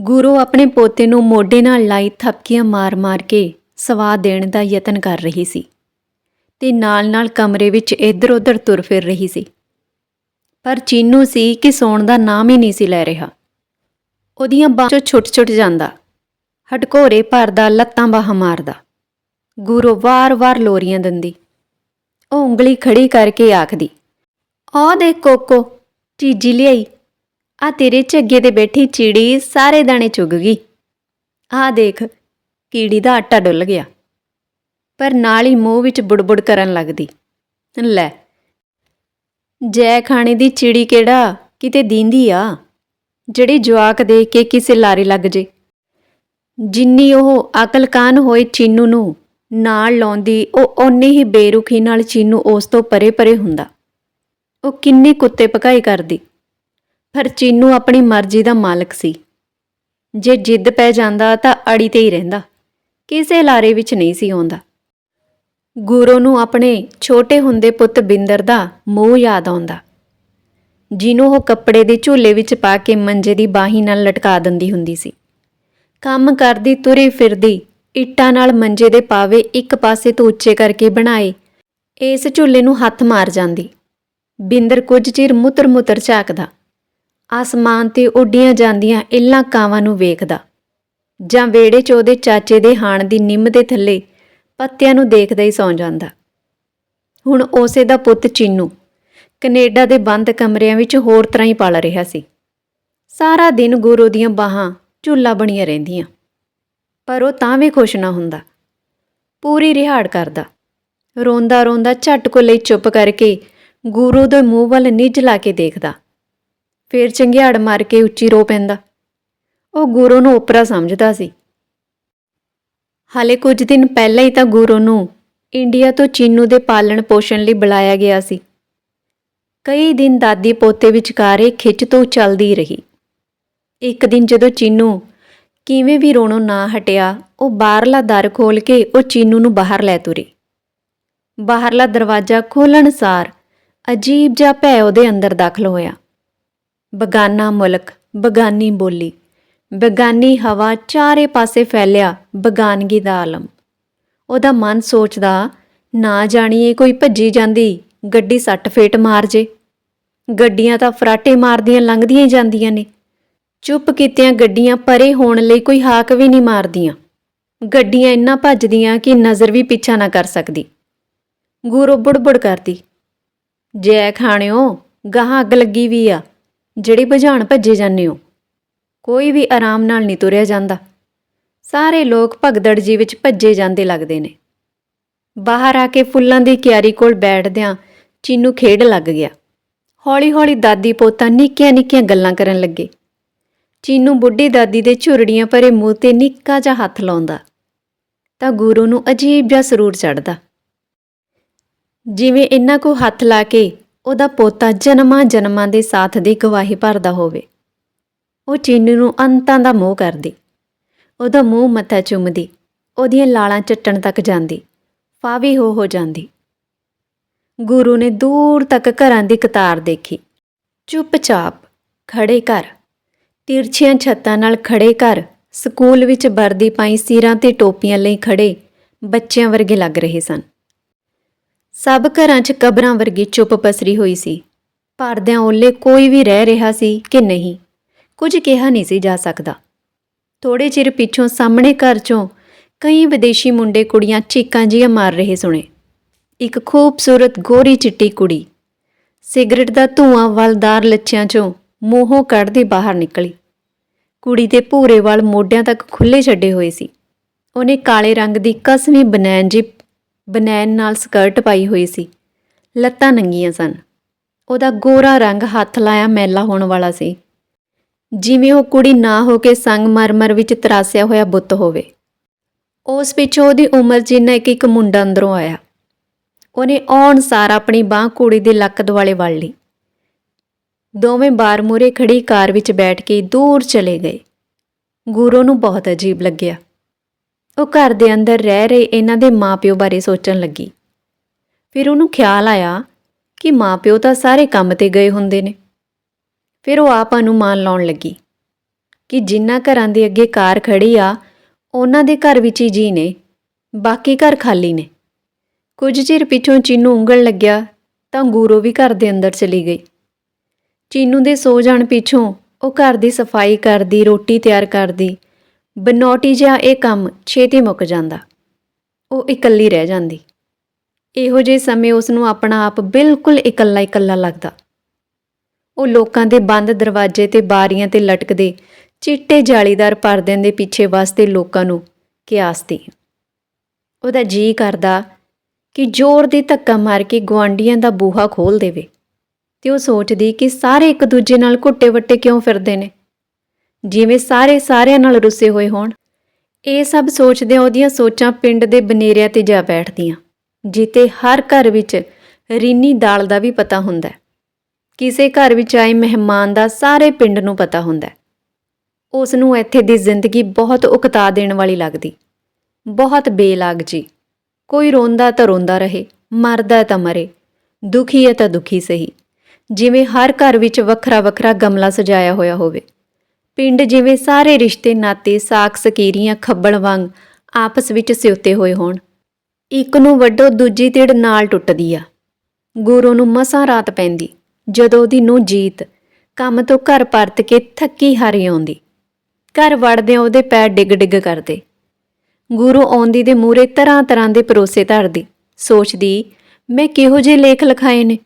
ਗੁਰੂ ਆਪਣੇ ਪੋਤੇ ਨੂੰ ਮੋਢੇ ਨਾਲ ਲਾਈ ਥਪਕੀਆਂ ਮਾਰ-ਮਾਰ ਕੇ ਸਵਾ ਦੇਣ ਦਾ ਯਤਨ ਕਰ ਰਹੀ ਸੀ ਤੇ ਨਾਲ-ਨਾਲ ਕਮਰੇ ਵਿੱਚ ਇੱਧਰ-ਉੱਧਰ ਤੁਰ ਫਿਰ ਰਹੀ ਸੀ। ਪਰ ਚੀਨੂ ਸੀ ਕਿ ਸੌਣ ਦਾ ਨਾਮ ਹੀ ਨਹੀਂ ਸੀ ਲੈ ਰਿਹਾ। ਉਹਦੀਆਂ ਬਾਹਾਂ 'ਚੋਂ ਛੁੱਟ-ਛੁੱਟ ਜਾਂਦਾ। ਹਟਕੋਰੇ ਭਰਦਾ, ਲੱਤਾਂ ਬਾਹਾਂ ਮਾਰਦਾ। ਗੁਰੂ ਵਾਰ-ਵਾਰ ਲੋਰੀਆਂ ਦਿੰਦੀ। ਉਹ ਉਂਗਲੀ ਖੜੀ ਕਰਕੇ ਆਖਦੀ, ਆਹ ਦੇਖ ਕੋਕੋ, ਚੀਜੀ ਲਿਆਈ। ਆ ਤੇਰੇ ਝੱਗੇ ਤੇ ਬੈਠੀ ਚਿੜੀ ਸਾਰੇ ਦਾਣੇ ਚੁਗ ਗਈ। ਆਹ ਦੇਖ, ਕੀੜੀ ਦਾ ਆਟਾ ਡੁੱਲ ਗਿਆ। ਪਰ ਨਾਲ ਹੀ ਮੂੰਹ ਵਿੱਚ ਬੁੜਬੁੜ ਕਰਨ ਲੱਗਦੀ। ਲੈ, ਜੈ ਖਾਣੇ ਦੀ ਚਿੜੀ ਕਿਹੜਾ? ਕਿਤੇ ਦੀਂਦੀ ਆ। ਜਿਹੜੀ ਜਵਾਕ ਦੇ ਕੇ ਕਿਸੇ ਲਾਰੇ ਲੱਗ ਜੇ। ਜਿੰਨੀ ਉਹ ਅਕਲਕਾਨ ਹੋਏ ਚੀਨੂ ਨੂੰ, ਨਾਲ ਲਾਉਂਦੀ, ਉਹ ਓਨੀ ਹੀ ਬੇਰੁਖੀ ਨਾਲ ਚੀਨੂ ਉਸ ਤੋਂ ਪਰੇ-ਪਰੇ ਹੁੰਦਾ। ਉਹ ਕਿੰਨੇ ਕੁੱਤੇ ਪਕਾਈ ਕਰਦੀ। ਪਰ ਚੀਨੂ ਆਪਣੀ ਮਰਜ਼ੀ ਦਾ ਮਾਲਕ ਸੀ। ਜੇ ਜਿੱਦ ਪੈ ਜਾਂਦਾ ਤਾਂ ਅੜੀ ਤੇ ਹੀ ਰਹਿੰਦਾ। ਕਿਸੇ ਲਾਰੇ ਵਿੱਚ ਨਹੀਂ ਸੀ ਆਉਂਦਾ। ਗੁਰੂ ਨੂੰ ਆਪਣੇ ਛੋਟੇ ਹੁੰਦੇ ਪੁੱਤ ਬਿੰਦਰ ਦਾ ਮੋਹ ਯਾਦ ਆਉਂਦਾ। ਜਿਹਨੂੰ ਉਹ ਕੱਪੜੇ ਦੇ ਝੂਲੇ ਵਿੱਚ ਪਾ ਕੇ ਮੰਜੇ ਦੀ ਬਾਹੀ ਨਾਲ ਲਟਕਾ ਦਿੰਦੀ ਹੁੰਦੀ ਸੀ। ਕੰਮ ਕਰਦੀ, ਤੁਰੇ ਫਿਰਦੀ, ਇੱਟਾਂ ਨਾਲ ਮੰਜੇ ਦੇ ਪਾਵੇ ਇੱਕ ਪਾਸੇ ਤੋਂ ਉੱਚੇ ਕਰਕੇ ਬਣਾਏ, ਇਸ ਝੂਲੇ ਨੂੰ ਹੱਥ ਮਾਰ ਜਾਂਦੀ। ਬਿੰਦਰ ਕੁਝ ਚਿਰ ਮੁਤਰ ਮੁੱਤਰ ਝਾਕਦਾ। ਆਸਮਾਨ ਤੇ ਉੱਡੀਆਂ ਜਾਂਦੀਆਂ ਇੱਲਾਂ ਕਾਵਾਂ ਨੂੰ ਵੇਖਦਾ। ਜਾਂ ਵੇੜੇ 'ਚ ਉਹਦੇ ਚਾਚੇ ਦੇ ਹਾਣ ਦੀ ਨਿੰਮ ਦੇ ਥੱਲੇ ਪੱਤਿਆਂ ਨੂੰ ਦੇਖਦਾ ਹੀ ਸੌਂ ਜਾਂਦਾ। ਹੁਣ ਉਸੇ ਦਾ ਪੁੱਤ ਚੀਨੂ ਕੈਨੇਡਾ ਦੇ ਬੰਦ ਕਮਰਿਆਂ ਵਿੱਚ ਹੋਰ ਤਰ੍ਹਾਂ ਹੀ ਪਲ ਰਿਹਾ ਸੀ। ਸਾਰਾ ਦਿਨ ਗੁਰੂ ਦੀਆਂ ਬਾਹਾਂ ਝੁੱਲਾ ਬਣੀਆਂ ਰਹਿੰਦੀਆਂ। ਪਰ ਉਹ ਤਾਂ ਵੀ ਖੁਸ਼ ਨਾ ਹੁੰਦਾ। ਪੂਰੀ ਰਿਹਾੜ ਕਰਦਾ। ਰੋਂਦਾ ਰੋਂਦਾ ਝਟ ਕੋ ਲਈ ਚੁੱਪ ਕਰਕੇ ਗੁਰੂ ਦੇ ਮੂੰਹ ਵੱਲ ਨਿੱਝ ਲਾ ਕੇ ਦੇਖਦਾ। ਫੇਰ ਚੰਗਿਆੜ ਮਾਰ ਕੇ ਉੱਚੀ ਰੋ ਪੈਂਦਾ। ਉਹ ਗੁਰੂ ਨੂੰ ਉਪਰਾ ਸਮਝਦਾ ਸੀ। ਹਾਲੇ ਕੁਝ ਦਿਨ ਪਹਿਲਾਂ ਹੀ ਤਾਂ ਗੁਰੂ ਨੂੰ ਇੰਡੀਆ ਤੋਂ ਚੀਨੂ ਦੇ ਪਾਲਣ ਪੋਸ਼ਣ ਲਈ ਬੁਲਾਇਆ ਗਿਆ ਸੀ। ਕਈ ਦਿਨ ਦਾਦੀ ਪੋਤੇ ਵਿਚਕਾਰੇ ਖਿੱਚ ਤੋਂ ਚੱਲਦੀ ਰਹੀ। ਇੱਕ ਦਿਨ ਜਦੋਂ ਚੀਨੂ ਕਿਵੇਂ ਵੀ ਰੋਣੋਂ ਨਾ ਹਟਿਆ, ਉਹ ਬਾਹਰਲਾ ਦਰ ਖੋਲ ਕੇ ਉਹ ਚੀਨੂ ਨੂੰ ਬਾਹਰ ਲੈ ਤੁਰੀ। ਬਾਹਰਲਾ ਦਰਵਾਜ਼ਾ ਖੋਲਣ ਸਾਰ ਅਜੀਬ ਜਿਹਾ ਭੈ ਉਹਦੇ ਅੰਦਰ ਦਾਖਲ ਹੋਇਆ। ਬਗਾਨਾ ਮੁਲਕ, ਬਗਾਨੀ ਬੋਲੀ। ਬਗਾਨੀ ਹਵਾ ਚਾਰੇ ਪਾਸੇ ਫੈਲਿਆ ਬਗਾਨਗੀ ਦਾ ਆਲਮ। ਉਹਦਾ ਮਨ ਸੋਚਦਾ, ਨਾ ਜਾਣੀਏ ਕੋਈ ਭੱਜੀ ਜਾਂਦੀ, ਗੱਡੀ ਸੱਟ ਫੇਟ ਮਾਰ ਜੇ। ਗੱਡੀਆਂ ਤਾਂ ਫਰਾਟੇ ਮਾਰਦੀਆਂ ਲੰਘਦੀਆਂ ਹੀ ਜਾਂਦੀਆਂ ਨੇ। ਚੁੱਪ ਕੀਤਿਆਂ ਗੱਡੀਆਂ ਪਰੇ ਹੋਣ ਲਈ ਕੋਈ ਹਾਕ ਵੀ ਨਹੀਂ ਮਾਰਦੀਆਂ। ਗੱਡੀਆਂ ਇੰਨਾ ਭੱਜਦੀਆਂ ਕਿ ਨਜ਼ਰ ਵੀ ਪਿੱਛਾ ਨਾ ਕਰ ਸਕਦੀ। ਗੁਰੂ ਬੁੜਬੁੜ ਕਰਦੀ। ਜੈ ਖਾਣਿਓ, ਗਾਹਾਂ ਅੱਗ ਲੱਗੀ ਵੀ ਆ। ਜਿਹੜੇ ਬੁਝਾਣ ਭੱਜੇ ਜਾਂਦੇ ਹੋ। ਕੋਈ ਵੀ ਆਰਾਮ ਨਾਲ ਨਹੀਂ ਤੁਰਿਆ ਜਾਂਦਾ। ਸਾਰੇ ਲੋਕ ਭਗਦੜ ਜੀ ਵਿੱਚ ਭੱਜੇ ਜਾਂਦੇ ਲੱਗਦੇ ਨੇ। ਬਾਹਰ ਆ ਕੇ ਫੁੱਲਾਂ ਦੀ ਕਿਆਰੀ ਕੋਲ ਬੈਠਦਿਆਂ ਚੀਨੂ ਖੇਡ ਲੱਗ ਗਿਆ। ਹੌਲੀ-ਹੌਲੀ ਦਾਦੀ ਪੋਤਾ ਨਿੱਕੀਆਂ-ਨਿੱਕੀਆਂ ਗੱਲਾਂ ਕਰਨ ਲੱਗੇ। ਚੀਨੂ ਬੁੱਢੀ ਦਾਦੀ ਦੇ ਝੁਰੜੀਆਂ ਭਰੇ ਮੂੰਹ ਤੇ ਨਿੱਕਾ ਜਿਹਾ ਹੱਥ ਲਾਉਂਦਾ। ਤਾਂ ਗੁਰੂ ਨੂੰ ਅਜੀਬ ਜਿਹਾ ਸਰੂਰ ਚੜਦਾ ਜਿਵੇਂ ਇਹਨਾਂ ਕੋ ਹੱਥ ਲਾ ਕੇ ਉਹਦਾ ਪੋਤਾ ਜਨਮਾਂ ਜਨਮਾਂ ਦੇ ਸਾਥ ਦੀ ਗਵਾਹੀ ਭਰਦਾ ਹੋਵੇ। ਉਹ ਚੀਨੂ ਨੂੰ ਅੰਤਾਂ ਦਾ ਮੋਹ ਕਰਦੀ। ਉਹਦਾ ਮੂੰਹ ਮੱਥਾ ਚੁੰਮਦੀ। ਉਹਦੀਆਂ ਲਾਲਾਂ ਚੱਟਣ ਤੱਕ ਜਾਂਦੀ। ਫਾਵੀ ਹੋ ਹੋ ਜਾਂਦੀ। ਗੁਰੂ ਨੇ ਦੂਰ ਤੱਕ ਘਰਾਂ ਦੀ ਕਤਾਰ ਦੇਖੀ। ਚੁੱਪਚਾਪ ਖੜੇ ਘਰ। ਤਿਰਛੀਆਂ ਛੱਤਾਂ ਨਾਲ ਖੜੇ ਘਰ। ਸਕੂਲ ਵਿੱਚ ਵਰਦੀ ਪਾਈ ਸਿਰਾਂ ਤੇ ਟੋਪੀਆਂ ਲਈ ਖੜੇ ਬੱਚਿਆਂ ਵਰਗੇ ਲੱਗ ਰਹੇ ਸਨ। ਸਭ ਘਰਾਂ 'ਚ ਕਬਰਾਂ ਵਰਗੀ ਚੁੱਪ ਪਸਰੀ ਹੋਈ ਸੀ। ਪਰਦਿਆਂ ਓਲੇ ਕੋਈ ਵੀ ਰਹਿ ਰਿਹਾ ਸੀ ਕਿ ਨਹੀਂ, ਕੁਝ ਕਿਹਾ ਨਹੀਂ ਸੀ ਜਾ ਸਕਦਾ। ਥੋੜੇ ਚਿਰ ਪਿੱਛੋਂ ਸਾਹਮਣੇ ਘਰ 'ਚੋਂ ਕਈ ਵਿਦੇਸ਼ੀ ਮੁੰਡੇ ਕੁੜੀਆਂ ਚੀਕਾਂ ਜੀਆਂ ਮਾਰ ਰਹੇ ਸੁਣੇ। ਇੱਕ ਖੂਬਸੂਰਤ ਗੋਰੀ ਚਿੱਟੀ ਕੁੜੀ ਸਿਗਰਟ ਦਾ ਧੂਆਂ ਵਲਦਾਰ ਲੱਛਿਆਂ 'ਚੋਂ ਮੂੰਹੋਂ ਕੱਢਦੀ ਬਾਹਰ ਨਿਕਲੀ। ਕੁੜੀ ਦੇ ਭੂਰੇ ਵਾਲ ਮੋਢਿਆਂ ਤੱਕ ਖੁੱਲੇ ਛੱਡੇ ਹੋਏ ਸੀ। ਉਹਨੇ ਕਾਲੇ ਰੰਗ ਦੀ ਕਸਮੀ ਬਨੈਣ ਜੀ ਬਨੈਣ ਨਾਲ ਸਕਰਟ ਪਾਈ ਹੋਈ ਸੀ। ਲੱਤਾਂ ਨੰਗੀਆਂ ਸਨ। ਉਹਦਾ ਗੋਰਾ ਰੰਗ ਹੱਥ ਲਾਇਆ ਮੈਲਾ ਹੋਣ ਵਾਲਾ ਸੀ। ਜਿਵੇਂ ਉਹ ਕੁੜੀ ਨਾ ਹੋ ਕੇ ਸੰਗ ਮਰਮਰ ਵਿੱਚ ਤਰਾਸਿਆ ਹੋਇਆ ਬੁੱਤ ਹੋਵੇ। ਉਸ ਪਿੱਛੋਂ ਉਹਦੀ ਉਮਰ ਜਿੰਨਾ ਇੱਕ ਇੱਕ ਮੁੰਡਾ ਅੰਦਰੋਂ ਆਇਆ। ਉਹਨੇ ਔਣ ਸਾਰ ਆਪਣੀ ਬਾਹ ਕੁੜੀ ਦੇ ਲੱਕ ਦੁਆਲੇ ਵੜ ਲਈ। ਦੋਵੇਂ ਬਾਰ ਮੂਰੇ ਖੜੀ ਕਾਰ ਵਿੱਚ ਬੈਠ ਕੇ ਦੂਰ ਚਲੇ ਗਏ। ਗੁਰੂ ਨੂੰ ਬਹੁਤ ਅਜੀਬ ਲੱਗਿਆ। ਉਹ ਘਰ ਦੇ ਅੰਦਰ ਰਹਿ ਰਹੇ ਇਹਨਾਂ ਦੇ ਮਾਪਿਓ ਬਾਰੇ ਸੋਚਣ ਲੱਗੀ। ਫਿਰ ਉਹਨੂੰ ਖਿਆਲ ਆਇਆ ਕਿ ਮਾਪਿਓ ਤਾਂ ਸਾਰੇ ਕੰਮ ਤੇ ਗਏ ਹੁੰਦੇ ਨੇ। ਫਿਰ ਉਹ ਆਪ ਅਨੁਮਾਨ ਲਾਉਣ ਲੱਗੀ ਕਿ ਜਿੰਨਾ ਘਰਾਂ ਦੇ ਅੱਗੇ ਕਾਰ ਖੜੀ ਆ, ਉਹਨਾਂ ਦੇ ਘਰ ਵਿੱਚ ਹੀ ਜੀ ਨੇ, ਬਾਕੀ ਘਰ ਖਾਲੀ ਨੇ। ਕੁਝ ਚਿਰ ਪਿੱਛੋਂ ਚੀਨੂ ਉਂਗਲ ਲੱਗਿਆ ਤਾਂ ਗੂਰੋ ਵੀ ਘਰ ਦੇ ਅੰਦਰ ਚਲੀ ਗਈ। ਚੀਨੂ ਦੇ ਸੋ ਜਾਣ ਪਿੱਛੋਂ ਉਹ ਘਰ ਦੀ ਸਫ਼ਾਈ ਕਰਦੀ, ਰੋਟੀ ਤਿਆਰ ਕਰਦੀ ਬਨੌਟੀ ਜਿਹਾ ਇਹ ਕੰਮ ਛੇਤੀ ਮੁੱਕ ਜਾਂਦਾ। ਉਹ ਇਕੱਲੀ ਰਹਿ ਜਾਂਦੀ। ਇਹੋ ਜਿਹੇ ਸਮੇਂ ਉਸ ਨੂੰ ਆਪਣਾ ਆਪ ਬਿਲਕੁਲ ਇਕੱਲਾ ਇਕੱਲਾ ਲੱਗਦਾ। ਉਹ ਲੋਕਾਂ ਦੇ ਬੰਦ ਦਰਵਾਜ਼ੇ ਤੇ ਬਾਰੀਆਂ ਤੇ ਲਟਕਦੇ ਚਿੱਟੇ ਜਾਲੀਦਾਰ ਪਰਦਿਆਂ ਦੇ ਪਿੱਛੇ ਵਸਦੇ ਲੋਕਾਂ ਨੂੰ ਕਿਆਸਦੀ ਉਹਦਾ ਜੀ ਕਰਦਾ ਕਿ ਜ਼ੋਰ ਦੀ ਧੱਕਾ ਮਾਰ ਕੇ ਗੁਆਂਢੀਆਂ ਦਾ ਬੂਹਾ ਖੋਲ ਦੇਵੇ ਤੇ ਉਹ ਸੋਚਦੀ ਕਿ ਸਾਰੇ ਇੱਕ ਦੂਜੇ ਨਾਲ ਘੁੱਟੇ ਵੱਟੇ ਕਿਉਂ ਫਿਰਦੇ ਨੇ? ਜਿਵੇਂ ਸਾਰੇ ਸਾਰਿਆਂ ਨਾਲ ਰੁੱਸੇ ਹੋਏ ਹੋਣ, ਇਹ ਸਭ ਸੋਚਦਿਆਂ ਉਹਦੀਆਂ ਸੋਚਾਂ ਪਿੰਡ ਦੇ ਬਨੇਰਿਆਂ ਤੇ ਜਾ ਬੈਠਦੀਆਂ ਜਿੱਤੇ ਹਰ ਘਰ ਵਿੱਚ ਰੀਨੀ ਦਾਲ ਦਾ ਵੀ ਪਤਾ ਹੁੰਦਾ ਕਿਸੇ ਘਰ ਵਿੱਚ ਆਏ ਮਹਿਮਾਨ ਦਾ ਸਾਰੇ ਪਿੰਡ ਨੂੰ ਪਤਾ ਹੁੰਦਾ ਉਸ ਨੂੰ ਇੱਥੇ ਦੀ ਜ਼ਿੰਦਗੀ ਬਹੁਤ ਉਕਤਾ ਦੇਣ ਵਾਲੀ ਲੱਗਦੀ। ਬਹੁਤ ਬੇਲਾਗ ਜੀ। ਕੋਈ ਰੋਂਦਾ ਤਾਂ ਰੋਂਦਾ ਰਹੇ, ਮਰਦਾ ਤਾਂ ਮਰੇ, ਦੁਖੀ ਹੈ ਤਾਂ ਦੁਖੀ ਸਹੀ। ਜਿਵੇਂ ਹਰ ਘਰ ਵਿੱਚ ਵੱਖਰਾ ਵੱਖਰਾ ਗਮਲਾ ਸਜਾਇਆ ਹੋਇਆ ਹੋਵੇ। ਪਿੰਡ ਜਿਵੇਂ ਸਾਰੇ ਰਿਸ਼ਤੇ ਨਾਤੇ ਸਾਕ ਸਕੀਰੀਆਂ ਖੱਬਲ ਵਾਂਗ ਆਪਸ ਵਿੱਚ ਸਿਉਤੇ ਹੋਏ ਹੋਣ। ਇੱਕ ਨੂੰ ਵੱਡੋ ਦੂਜੀ ਧਿੜ ਨਾਲ ਟੁੱਟਦੀ ਆ। ਗੁਰੂ ਨੂੰ ਮਸਾਂ ਰਾਤ ਪੈਂਦੀ, ਜਦੋਂ ਉਹਦੀ ਨੂੰ ਜੀਤ ਕੰਮ ਤੋਂ ਘਰ ਪਰਤ ਕੇ ਥੱਕੀ ਹਾਰੀ ਆਉਂਦੀ। ਘਰ ਵੜਦਿਆਂ ਉਹਦੇ ਪੈਰ ਡਿੱਗ ਡਿੱਗ ਕਰਦੇ। ਗੁਰੂ ਆਉਂਦੀ ਦੇ ਮੂਰੇ ਤਰ੍ਹਾਂ ਤਰ੍ਹਾਂ ਦੇ ਪਰੋਸੇ ਧਰਦੀ, ਸੋਚਦੀ, ਮੈਂ ਕਿਹੋ ਜਿਹੇ ਲੇਖ ਲਿਖਾਏ ਨੇ?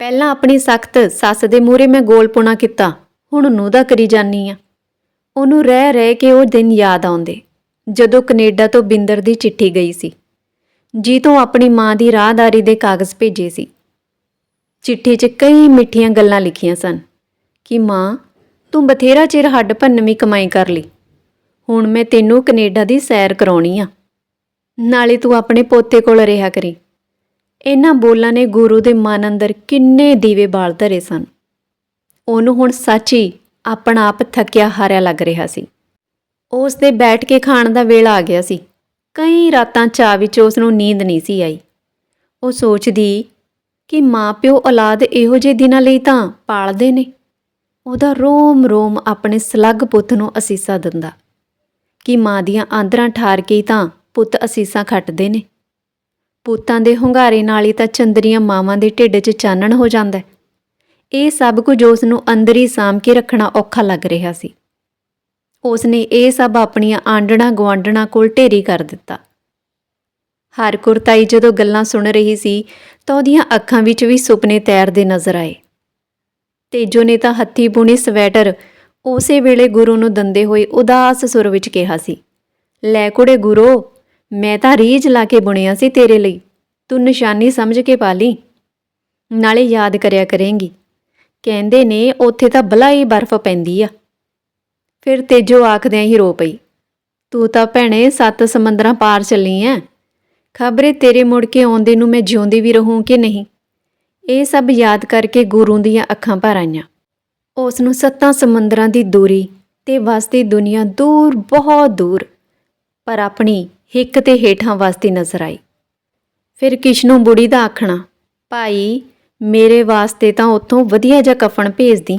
ਪਹਿਲਾਂ ਆਪਣੀ ਸਖਤ ਸੱਸ ਦੇ ਮੂਰੇ ਮੈਂ ਗੋਲਪੁਣਾ ਕੀਤਾ। ਹੁਣ ਨੂੰ ਦਾ ਕਰੀ ਜਾਨੀ ਆ। ਉਹਨੂੰ ਰਹਿ ਰਹਿ ਕੇ ਉਹ ਦਿਨ ਯਾਦ ਆਉਂਦੇ, ਜਦੋਂ ਕੈਨੇਡਾ ਤੋਂ ਬਿੰਦਰ ਦੀ ਚਿੱਠੀ ਗਈ ਸੀ। ਜੀ ਤੋਂ ਆਪਣੀ ਮਾਂ ਦੀ ਰਾਹਦਾਰੀ ਦੇ ਕਾਗਜ਼ ਭੇਜੇ ਸੀ। ਚਿੱਠੀ 'ਚ ਕਈ ਮਿੱਠੀਆਂ ਗੱਲਾਂ ਲਿਖੀਆਂ ਸਨ ਕਿ, ਮਾਂ, ਤੂੰ ਬਥੇਰਾ ਚਿਰ ਹੱਡ ਭੰਨਵੀਂ ਕਮਾਈ ਕਰ ਲਈ। ਹੁਣ ਮੈਂ ਤੈਨੂੰ ਕੈਨੇਡਾ ਦੀ ਸੈਰ ਕਰਾਉਣੀ ਆ। ਨਾਲੇ ਤੂੰ ਆਪਣੇ ਪੋਤੇ ਕੋਲ ਰਿਹਾ ਕਰੀ। ਇਹਨਾਂ ਬੋਲਾਂ ਨੇ ਗੁਰੂ ਦੇ ਮਨ ਅੰਦਰ ਕਿੰਨੇ ਦੀਵੇ ਬਾਲ ਧਰੇ ਸਨ। ਉਹਨੂੰ ਹੁਣ ਸੱਚ ਹੀ ਆਪਣਾ ਆਪ ਥੱਕਿਆ ਹਾਰਿਆ ਲੱਗ ਰਿਹਾ ਸੀ। ਉਸ ਦੇ ਬੈਠ ਕੇ ਖਾਣ ਦਾ ਵੇਲਾ ਆ ਗਿਆ ਸੀ। ਕਈ ਰਾਤਾਂ ਚਾਹ ਵਿੱਚ ਉਸ ਨੂੰ ਨੀਂਦ ਨਹੀਂ ਸੀ ਆਈ। ਉਹ ਸੋਚਦੀ ਕਿ ਮਾਪਿਓ ਔਲਾਦ ਇਹੋ ਜਿਹੇ ਦਿਨਾਂ ਲਈ ਤਾਂ ਪਾਲਦੇ ਨੇ। ਉਹਦਾ ਰੋਮ ਰੋਮ ਆਪਣੇ ਸਲੱਗ ਪੁੱਤ ਨੂੰ ਅਸੀਸਾਂ ਦਿੰਦਾ। ਕਿ ਮਾਂ ਦੀਆਂ ਆਂਦਰਾਂ ਠਾਰ ਕੇ ਹੀ ਤਾਂ ਪੁੱਤ ਅਸੀਸਾਂ ਖੱਟਦੇ ਨੇ। ਪੁੱਤਾਂ ਦੇ ਹੁੰਗਾਰੇ ਨਾਲ ਹੀ ਤਾਂ ਚੰਦਰੀਆਂ ਮਾਵਾਂ ਦੇ ਢਿੱਡ 'ਚ ਚਾਨਣ ਹੋ ਜਾਂਦਾ ਹੈ। ਇਹ ਸਭ ਕੁਝ ਉਸ ਨੂੰ ਅੰਦਰ ਹੀ ਸਾਂਭ ਕੇ ਰੱਖਣਾ ਔਖਾ ਲੱਗ ਰਿਹਾ ਸੀ। ਉਸ ਨੇ ਇਹ ਸਭ ਆਪਣੀਆਂ ਆਂਡਣਾ ਗਵਾਂਡਣਾ ਕੋਲ ਢੇਰੀ ਕਰ ਦਿੱਤਾ। ਹਰ ਕੁਰਤਾਈ ਜਦੋਂ ਗੱਲਾਂ ਸੁਣ ਰਹੀ ਸੀ, ਤਾਂ ਉਹਦੀਆਂ ਅੱਖਾਂ ਵਿੱਚ ਵੀ ਸੁਪਨੇ ਤੈਰਦੇ ਨਜ਼ਰ ਆਏ। ਤੇਜੋ ਨੇ ਤਾਂ ਹੱਥੀ ਬੁਣੇ ਸਵੈਟਰ ਉਸੇ ਵੇਲੇ ਗੁਰੂ ਨੂੰ ਦੰਦੇ ਹੋਏ ਉਦਾਸ ਸੁਰ ਵਿੱਚ ਕਿਹਾ ਸੀ, ਲੈ ਕੁੜੇ ਗੁਰੂ, ਮੈਂ ਤਾਂ ਰੀਝ ਲਾ ਕੇ ਬੁਣਿਆ ਸੀ ਤੇਰੇ ਲਈ। ਤੂੰ ਨਿਸ਼ਾਨੀ ਸਮਝ ਕੇ ਪਾ ਲਈ। ਨਾਲੇ ਯਾਦ ਕਰਿਆ ਕਰੇਂਗੀ। ਕਹਿੰਦੇ ਨੇ ਉੱਥੇ ਤਾਂ ਬਲਾਈ ਬਰਫ਼ ਪੈਂਦੀ ਆ। ਫਿਰ ਤੇਜੋ ਆਖਦਿਆਂ ਹੀ ਰੋ ਪਈ, ਤੂੰ ਤਾਂ ਭੈਣੇ ਸੱਤ ਸਮੁੰਦਰਾਂ ਪਾਰ ਚੱਲੀ ਐ। ਖਬਰੇ ਤੇਰੇ ਮੁੜ ਕੇ ਆਉਂਦੇ ਨੂੰ ਮੈਂ ਜਿਉਂਦੀ ਵੀ ਰਹੂੰ ਕਿ ਨਹੀਂ? ਇਹ ਸਭ ਯਾਦ ਕਰਕੇ ਗੁਰੂ ਦੀਆਂ ਅੱਖਾਂ ਭਰ ਆਈਆਂ। ਉਸ ਨੂੰ ਸੱਤਾਂ ਸਮੁੰਦਰਾਂ ਦੀ ਦੂਰੀ ਤੇ ਵਸਦੀ ਦੁਨੀਆ ਦੂਰ, ਬਹੁਤ ਦੂਰ, ਪਰ ਆਪਣੀ ਹਿੱਕ ਤੇ ਹੇਠਾਂ ਵਸਦੀ ਨਜ਼ਰ ਆਈ। ਫਿਰ ਕਿਸ਼ਨੂ ਬੁੜੀ ਦਾ ਆਖਣਾ, ਭਾਈ ਮੇਰੇ ਵਾਸਤੇ ਤਾਂ ਉੱਥੋਂ ਵਧੀਆ ਜਿਹਾ ਕਫਨ ਭੇਜਦੀ।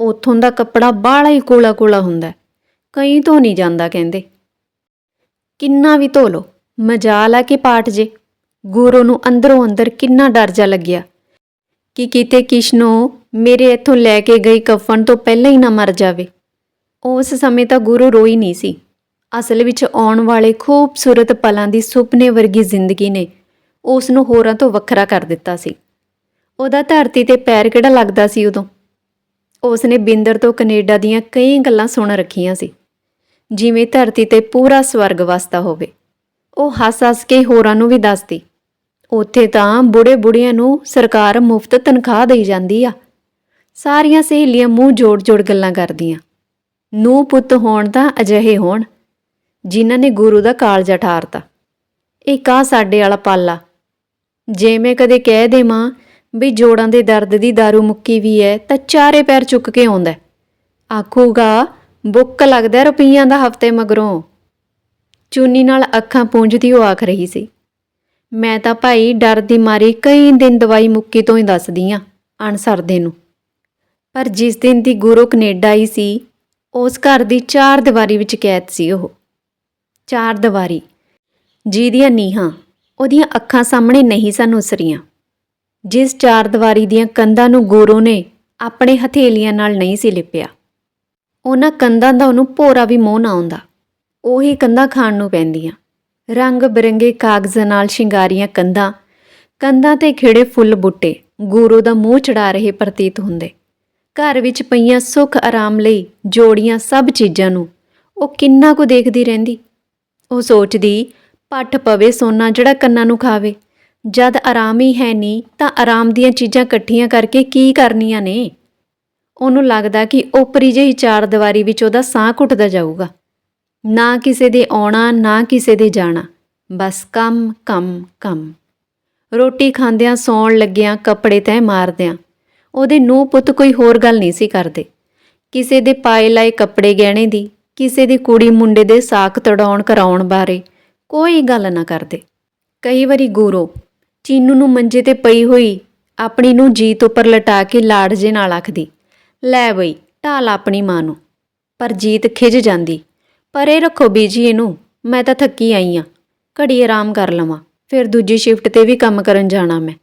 ਉੱਥੋਂ ਦਾ ਕੱਪੜਾ ਬਾਹਲਾ ਹੀ ਕੋਲਾ ਕੋਲਾ ਹੁੰਦਾ ਕਈ ਧੋ ਨਹੀਂ ਜਾਂਦਾ, ਕਹਿੰਦੇ। ਕਿੰਨਾ ਵੀ ਧੋ ਲੋ ਮਜਾਲ ਆ ਕਿ ਪਾਟ ਜੇ? ਗੁਰੂ ਨੂੰ ਅੰਦਰੋਂ ਅੰਦਰ ਕਿੰਨਾ ਡਰ ਜਾ ਲੱਗਿਆ। ਕਿ ਕਿਤੇ ਕਿਸ਼ਨੋ ਮੇਰੇ ਇੱਥੋਂ ਲੈ ਕੇ ਗਈ ਕਫਨ ਤੋਂ ਪਹਿਲਾਂ ਹੀ ਨਾ ਮਰ ਜਾਵੇ। ਉਸ ਸਮੇਂ ਤਾਂ ਗੁਰੂ ਰੋਈ ਨਹੀਂ ਸੀ। ਅਸਲ ਵਿੱਚ ਆਉਣ ਵਾਲੇ ਖੂਬਸੂਰਤ ਪਲਾਂ ਦੀ ਸੁਪਨੇ ਵਰਗੀ ਜ਼ਿੰਦਗੀ ਨੇ ਉਸ ਨੂੰ ਹੋਰਾਂ ਤੋਂ ਵੱਖਰਾ ਕਰ ਦਿੱਤਾ ਸੀ। ਉਹਦਾ ਧਰਤੀ ਤੇ ਪੈਰ ਕਿਹੜਾ ਲੱਗਦਾ ਸੀ ਉਦੋਂ? ਉਸ ਨੇ ਬਿੰਦਰ ਤੋਂ ਕੈਨੇਡਾ ਦੀਆਂ ਕਈ ਗੱਲਾਂ ਸੁਣ ਰੱਖੀਆਂ ਸੀ। ਜਿਵੇਂ ਧਰਤੀ ਤੇ ਪੂਰਾ ਸਵਰਗ ਵਸਦਾ ਹੋਵੇ। ਉਹ ਹੱਸ-ਹੱਸ ਕੇ ਹੋਰਾਂ ਨੂੰ ਵੀ ਦੱਸਦੀ, ਉੱਥੇ ਤਾਂ ਬੁੜੇ ਬੁੜੀਆਂ ਨੂੰ ਸਰਕਾਰ ਮੁਫਤ ਤਨਖਾਹ ਦੇਈ ਜਾਂਦੀ ਆ। ਸਾਰੀਆਂ ਸਹੇਲੀਆਂ ਮੂੰਹ ਜੋੜ-ਜੋੜ ਗੱਲਾਂ ਕਰਦੀਆਂ। ਨੂੰ ਪੁੱਤ ਹੋਣ ਤਾਂ ਅਜਿਹੇ ਹੋਣ, ਜਿਨ੍ਹਾਂ ਨੇ ਗੁਰੂ ਦਾ ਕਾਲਜਾ ਠਾਰਤਾ। ਇਹ ਕਾ ਸਾਡੇ ਵਾਲਾ ਪਾਲਾ। ਜੇ ਮੈਂ ਕਦੇ ਕਹਿ ਦੇਵਾਂ ਵੀ ਜੋੜਾਂ ਦੇ ਦਰਦ ਦੀ दारू ਮੁੱਕੀ ਵੀ ਐ, ਤਾਂ ਚਾਰੇ ਪੈਰ ਚੁੱਕ ਕੇ ਆਉਂਦਾ ਆਖੂਗਾ, ਬੁੱਕ ਲੱਗਦਾ ਰੁਪਈਆਂ ਦਾ ਹਫ਼ਤੇ ਮਗਰੋਂ। ਚੂਨੀ ਨਾਲ ਅੱਖਾਂ ਪੂੰਝਦੀ ਉਹ ਆਖ ਰਹੀ ਸੀ। ਮੈਂ ਤਾਂ ਭਾਈ ਡਰ ਦੀ ਮਾਰੀ ਕਈ ਦਿਨ ਦਵਾਈ ਮੁੱਕੀ ਤੋਂ ਹੀ ਦੱਸਦੀ ਆ, ਅਣਸਰਦੇ ਨੂੰ। ਪਰ ਜਿਸ ਦਿਨ ਦੀ ਗੁਰੂ ਕੈਨੇਡਾ ਆਈ ਸੀ, ਉਸ ਘਰ ਦੀ ਚਾਰ ਦੀਵਾਰੀ ਵਿੱਚ ਕੈਦ ਸੀ ਉਹ। ਚਾਰ ਦੀਵਾਰੀ, ਜਿਹਦੀਆਂ ਨੀਹਾਂ ਉਹਦੀਆਂ ਅੱਖਾਂ ਸਾਹਮਣੇ ਨਹੀਂ ਸਨ ਉਸਰੀਆਂ। ਜਿਸ ਚਾਰ ਦੀਵਾਰੀ ਦੀਆਂ ਕੰਧਾਂ ਨੂੰ ਗੁਰੂ ਨੇ ਆਪਣੇ ਹਥੇਲੀਆਂ ਨਾਲ ਨਹੀਂ ਸੀ ਲਿਪਿਆ। ਉਹਨਾਂ ਕੰਧਾਂ ਦਾ ਉਹਨੂੰ ਭੋਰਾ ਵੀ ਮੋਹ ਨਾ ਆਉਂਦਾ। ਉਹੀ ਕੰਧਾਂ ਖਾਣ ਨੂੰ ਪੈਂਦੀਆਂ। ਰੰਗ ਬਰੰਗੇ ਕਾਗਜ਼ਾਂ ਨਾਲ ਸ਼ਿੰਗਾਰੀਆਂ ਕੰਧਾਂ ਕੰਧਾਂ ਤੇ ਖਿੜੇ ਫੁੱਲ ਬੂਟੇ ਗੁਰੂ ਦਾ ਮੂੰਹ ਚੜਾ ਰਹੇ ਪ੍ਰਤੀਤ ਹੁੰਦੇ। ਘਰ ਵਿੱਚ ਪਈਆਂ ਸੁੱਖ ਆਰਾਮ ਲਈ ਜੋੜੀਆਂ ਸਭ ਚੀਜ਼ਾਂ ਨੂੰ ਉਹ ਕਿੰਨਾ ਕੁ ਦੇਖਦੀ ਰਹਿੰਦੀ। ਉਹ ਸੋਚਦੀ, ਪੱਠ ਪਵੇ ਸੋਨਾ ਜਿਹੜਾ ਕੰਨਾਂ ਨੂੰ ਖਾਵੇ। ਜਦ ਆਰਾਮ ਹੀ ਹੈ ਨਹੀਂ ਤਾਂ ਆਰਾਮ ਦੀਆਂ ਚੀਜ਼ਾਂ ਇਕੱਠੀਆਂ ਕਰਕੇ ਕੀ ਕਰਨੀਆਂ ਨੇ? ਉਹਨੂੰ ਲੱਗਦਾ ਕਿ ਉਪਰੀ ਜਿਹੀ ਚਾਰ ਦੀਵਾਰੀ ਵਿੱਚ ਉਹਦਾ ਸਾਹ ਘੁੱਟਦਾ ਜਾਊਗਾ। ਨਾ ਕਿਸੇ ਦੇ ਆਉਣਾ, ਨਾ ਕਿਸੇ ਦੇ ਜਾਣਾ। ਬਸ ਕੰਮ ਕੰਮ ਕੰਮ। ਰੋਟੀ ਖਾਂਦਿਆਂ ਸੌਣ ਲੱਗਿਆਂ ਕੱਪੜੇ ਤੈ ਮਾਰਦਿਆਂ। ਉਹਦੇ ਨੂੰਹ ਪੁੱਤ ਕੋਈ ਹੋਰ ਗੱਲ ਨਹੀਂ ਸੀ ਕਰਦੇ। ਕਿਸੇ ਦੇ ਪਾਏ ਲਾਏ ਕੱਪੜੇ ਗਹਿਣੇ ਦੀ, ਕਿਸੇ ਦੀ ਕੁੜੀ ਮੁੰਡੇ ਦੇ ਸਾਕ ਤੜਾਉਣ ਕਰਾਉਣ ਬਾਰੇ ਕੋਈ ਗੱਲ ਨਾ ਕਰਦੇ। ਕਈ ਵਾਰੀ ਗੂਰੋ ਚੀਨੂ ਨੂੰ ਮੰਜੇ ਤੇ ਪਈ ਹੋਈ ਆਪਣੀ ਨੂੰ ਜੀਤ ਉੱਪਰ ਲਟਾ ਕੇ ਲਾੜ ਜੇ ਨਾਲ ਆਖਦੀ, ਲੈ ਬਈ, ਢਾਲ ਆਪਣੀ ਮਾਂ ਨੂੰ। ਪਰ ਜੀਤ ਖਿਜ ਜਾਂਦੀ, ਪਰੇ ਰੱਖੋ ਬੀਜੀ ਇਹਨੂੰ, ਮੈਂ ਤਾਂ ਥੱਕੀ ਆਈ ਆ। ਘੜੀ ਆਰਾਮ ਕਰ ਲਵਾਂ, ਫਿਰ ਦੂਜੀ ਸ਼ਿਫਟ ਤੇ ਵੀ ਕੰਮ ਕਰਨ ਜਾਣਾ ਮੈਂ।